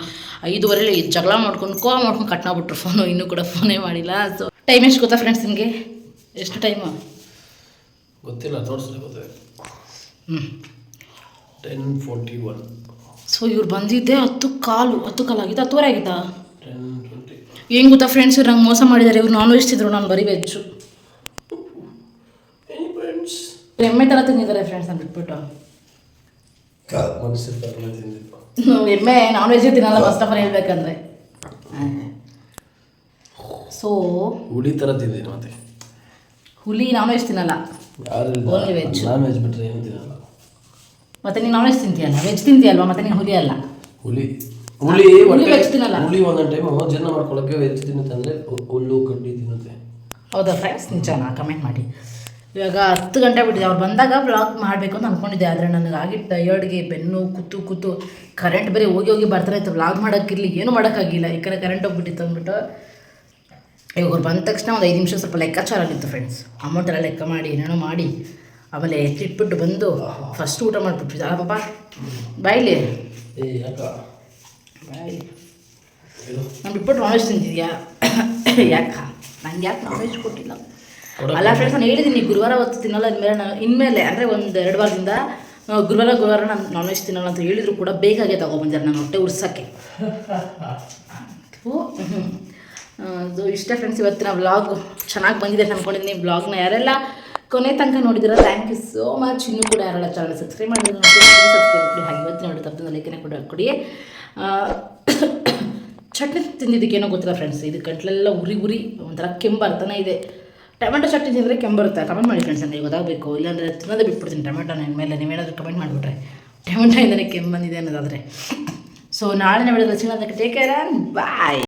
ಐದುವರೆಲಿ ಜಗಳ ಮಾಡ್ಕೊಂಡು ಕೋ ಮಾಡ್ಕೊಂಡು ಕಟ್ ಮಾಡ್ಬಿಟ್ರು ಫೋನು ಇನ್ನೂ ಕೂಡ ಫೋನೇ ಮಾಡಿಲ್ಲ. ಸೊ ಟೈಮ್ ಎಷ್ಟು ಗೊತ್ತಾ ಫ್ರೆಂಡ್ಸ್ ನಿಮಗೆ? ಎಷ್ಟು ಟೈಮು ಗೊತ್ತಿಲ್ಲ ಹ್ಞೂ ಟೆನ್ ಫೋರ್ಟಿ ಒನ್ ಸೊ ಇವ್ರು ಬಂದಿದ್ದೆ ಹತ್ತು ಕಾಲು ಹತ್ತು ಕಾಲು ಆಗಿದ್ದ ಹತ್ತುವರೆ ಟ್ವೆಂಟಿ ಏನು ಗೊತ್ತಾ ಫ್ರೆಂಡ್ಸ್ ಇವ್ರು ನಂಗೆ ಮೋಸ ಮಾಡಿದ್ದಾರೆ ಇವ್ರು ನಾನ್ ವೆಜ್ ತಿಂದರು ನಾನು ಬರೀ ವೆಜ್ಜು ಎಮ್ಮೆ ಥರ ತಿಂದಿದ್ದಾರೆ ಫ್ರೆಂಡ್ಸ್ ಅಂತ ಬಿಟ್ಬಿಟ್ಟು. ಎಮ್ಮೆ ನಾನ್ ವೆಜ್ ತಿನ್ನಲ್ಲ ಫಸ್ಟ್ ಆಫ್ ಆಲ್ ಹೇಳ್ಬೇಕಂದ್ರೆ. ಸೊ ಹುಳಿ ಥರ ತಿಂದಿದ್ದೀನಿ ಮತ್ತೆ. ಹುಲಿ ನಾನ್ ವೆಜ್ ತಿನ್ನಲ್ಲ ಓನ್ಲಿ ವೆಜ್. ನಾನ್ ವೆಜ್ ಬಿಟ್ಟರೆ ಏನು ತಿನ್ನಲ್ಲ. ಮತ್ತೆ ನೀನು ನಾನ್ ವೆಜ್ ತಿಂತೀಯಲ್ಲ? ವೆಜ್ ತಿಂತೀಯಲ್ವಾ? ಮತ್ತೆ ನೀನು ಹುಲಿ ಅಲ್ಲ? ಹುಳಿ. ಹುಳಿ ಹುಳಿ veg ತಿನ್ನಲ್ಲ. ಹುಳಿ ಒಂದೊಂದು ಟೈಮ್ ಜೀರ್ಣ ಮಾಡ್ಕೊಳ್ಳೋಕೆ ವೆಜ್ ತಿನ್ನುತ್ತಂದರೆ ಹುಲ್ಲು ಕಡ್ಡಿ ತಿನ್ನುತ್ತೆ. ಹೌದಾ ಫ್ರೆಂಡ್ಸ್ ನಿಜನಾ ಕಮೆಂಟ್ ಮಾಡಿ. ಇವಾಗ ಹತ್ತು ಗಂಟೆ ಬಿಟ್ಟಿದೆ. ಅವ್ರು ಬಂದಾಗ ಬ್ಲಾಗ್ ಮಾಡಬೇಕು ಅಂತ ಅಂದ್ಕೊಂಡಿದ್ದೆ ಆದರೆ ನನಗೆ ಆಗಿ ಟಯರ್ಡ್ಗೆ ಬೆನ್ನು ಕೂತು ಕೂತು ಕರೆಂಟ್ ಬೇರೆ ಹೋಗಿ ಹೋಗಿ ಬರ್ತಾರೆ ಇತ್ತು. ಬ್ಲಾಗ್ ಮಾಡೋಕ್ಕಿರಲಿ ಏನೂ ಮಾಡೋಕ್ಕಾಗಿಲ್ಲ. ಯಾಕಂದರೆ ಕರೆಂಟ್ ಹೋಗ್ಬಿಟ್ಟಿತ್ತು ಅಂದ್ಬಿಟ್ಟು. ಇವಾಗ ಅವ್ರು ಬಂದ ತಕ್ಷಣ ಒಂದು ಐದು ನಿಮಿಷ ಸ್ವಲ್ಪ ಲೆಕ್ಕಾಚಾರ ಆಗಿತ್ತು ಫ್ರೆಂಡ್ಸ್ ಅಮೌಂಟ್ ಎಲ್ಲ ಲೆಕ್ಕ ಮಾಡಿ ಏನೇನೋ ಮಾಡಿ ಆಮೇಲೆ ಎತ್ತಿಟ್ಬಿಟ್ಟು ಬಂದು ಫಸ್ಟ್ ಊಟ ಮಾಡಿಬಿಟ್ವಿ. ಅಲ್ಲ ಪಾಪ ಬಾಯ್ಲಿ ಇದು ನಾನು ವೆಜ್ ತಿಂತಿದ್ಯಾ ಯಾಕ? ನಂಗೆ ಯಾಕೆ ನಾನ್ ವೆಜ್ ಕೊಟ್ಟಿಲ್ಲ ಅಲ್ಲ ಫ್ರೆಂಡ್ಸ್ ನಾನು ಹೇಳಿದ್ದೀನಿ ಗುರುವಾರ ಹೊತ್ತು ತಿನ್ನಲ್ಲ ಇನ್ಮೇಲೆ ನಾನು ಇನ್ಮೇಲೆ ಅಂದರೆ ಒಂದು ಎರಡು ವಾರದಿಂದ ಗುರುವಾರ ಗುರುವಾರ ನಾನು ನಾನ್ ವೆಜ್ ತಿನ್ನಲ್ಲ ಅಂತ ಹೇಳಿದ್ರು ಕೂಡ ಬೇಕಾಗೆ ತೊಗೊಬಂದಿದ್ದಾರೆ ನಾನು ಹೊಟ್ಟೆ ಉರ್ಸಕ್ಕೆ. ಅದು ಇಷ್ಟೇ ಫ್ರೆಂಡ್ಸ್ ಇವತ್ತಿನ ವ್ಲಾಗ್ ಚೆನ್ನಾಗಿ ಬಂದಿದೆ ಅಂದ್ಕೊಂಡಿದ್ದೀನಿ ವ್ಲಾಗ್ನ ಯಾರೆಲ್ಲ ಕೊನೆ ತನಕ ನೋಡಿದಿರ ಥ್ಯಾಂಕ್ ಯು ಸೋ ಮಚ್ ಇನ್ನೂ ಕೂಡ ಯಾರೆಲ್ಲ ಚಾನಲ್ ಸಬ್ಸ್ಕ್ರೈಬ್ ಮಾಡಿದ್ರು ಸಬ್ಸ್ಕ್ರೈಬ್ ಕೊಡಿ. ಹಾಗೆ ಇವತ್ತಿನ ನೋಡಿ ತಪ್ಪದ ಲೈಕನೇ ಕೂಡ ಕೊಡಿ. ಚಟ್ನಿ ತಿಂದಿದ್ದಕ್ಕೇನೋ ಗೊತ್ತಿಲ್ಲ ಫ್ರೆಂಡ್ಸ್ ಇದು ಗಂಟ್ಲೆಲ್ಲ ಉರಿ ಉರಿ ಒಂಥರ ಕೆಂಬರ್ತಾನೆ ಇದೆ. ಟೊಮೆಟೊ ಚಟ್ನಿ ತಿಂದರೆ ಕೆಂಬರುತ್ತೆ ಕಮೆಂಟ್ ಮಾಡಿ ಫ್ರೆಂಡ್ಸ್ ನನಗೆ ಗೊತ್ತಾಗಬೇಕು. ಇಲ್ಲಾಂದರೆ ತಿನ್ನೋದೇ ಬಿಟ್ಬಿಡ್ತೀನಿ, ಟೊಮೆಟೊನ ಮೇಲೆ ನೀವೇನಾದರೂ ಕಮೆಂಟ್ ಮಾಡಿಬಿಟ್ರೆ. ಟೊಮೆಟೊ ಇಂದನೇ ಕೆಮ್ಮಂದಿದೆ ಅನ್ನೋದಾದರೆ. ಸೊ ನಾಳೆ ವಿಡಿಯೋದಲ್ಲಿ ಸಿಗೋದಕ್ಕೆ ಟೇಕ್ ಕೇರ್ ಆ್ಯಂಡ್ ಬಾಯ್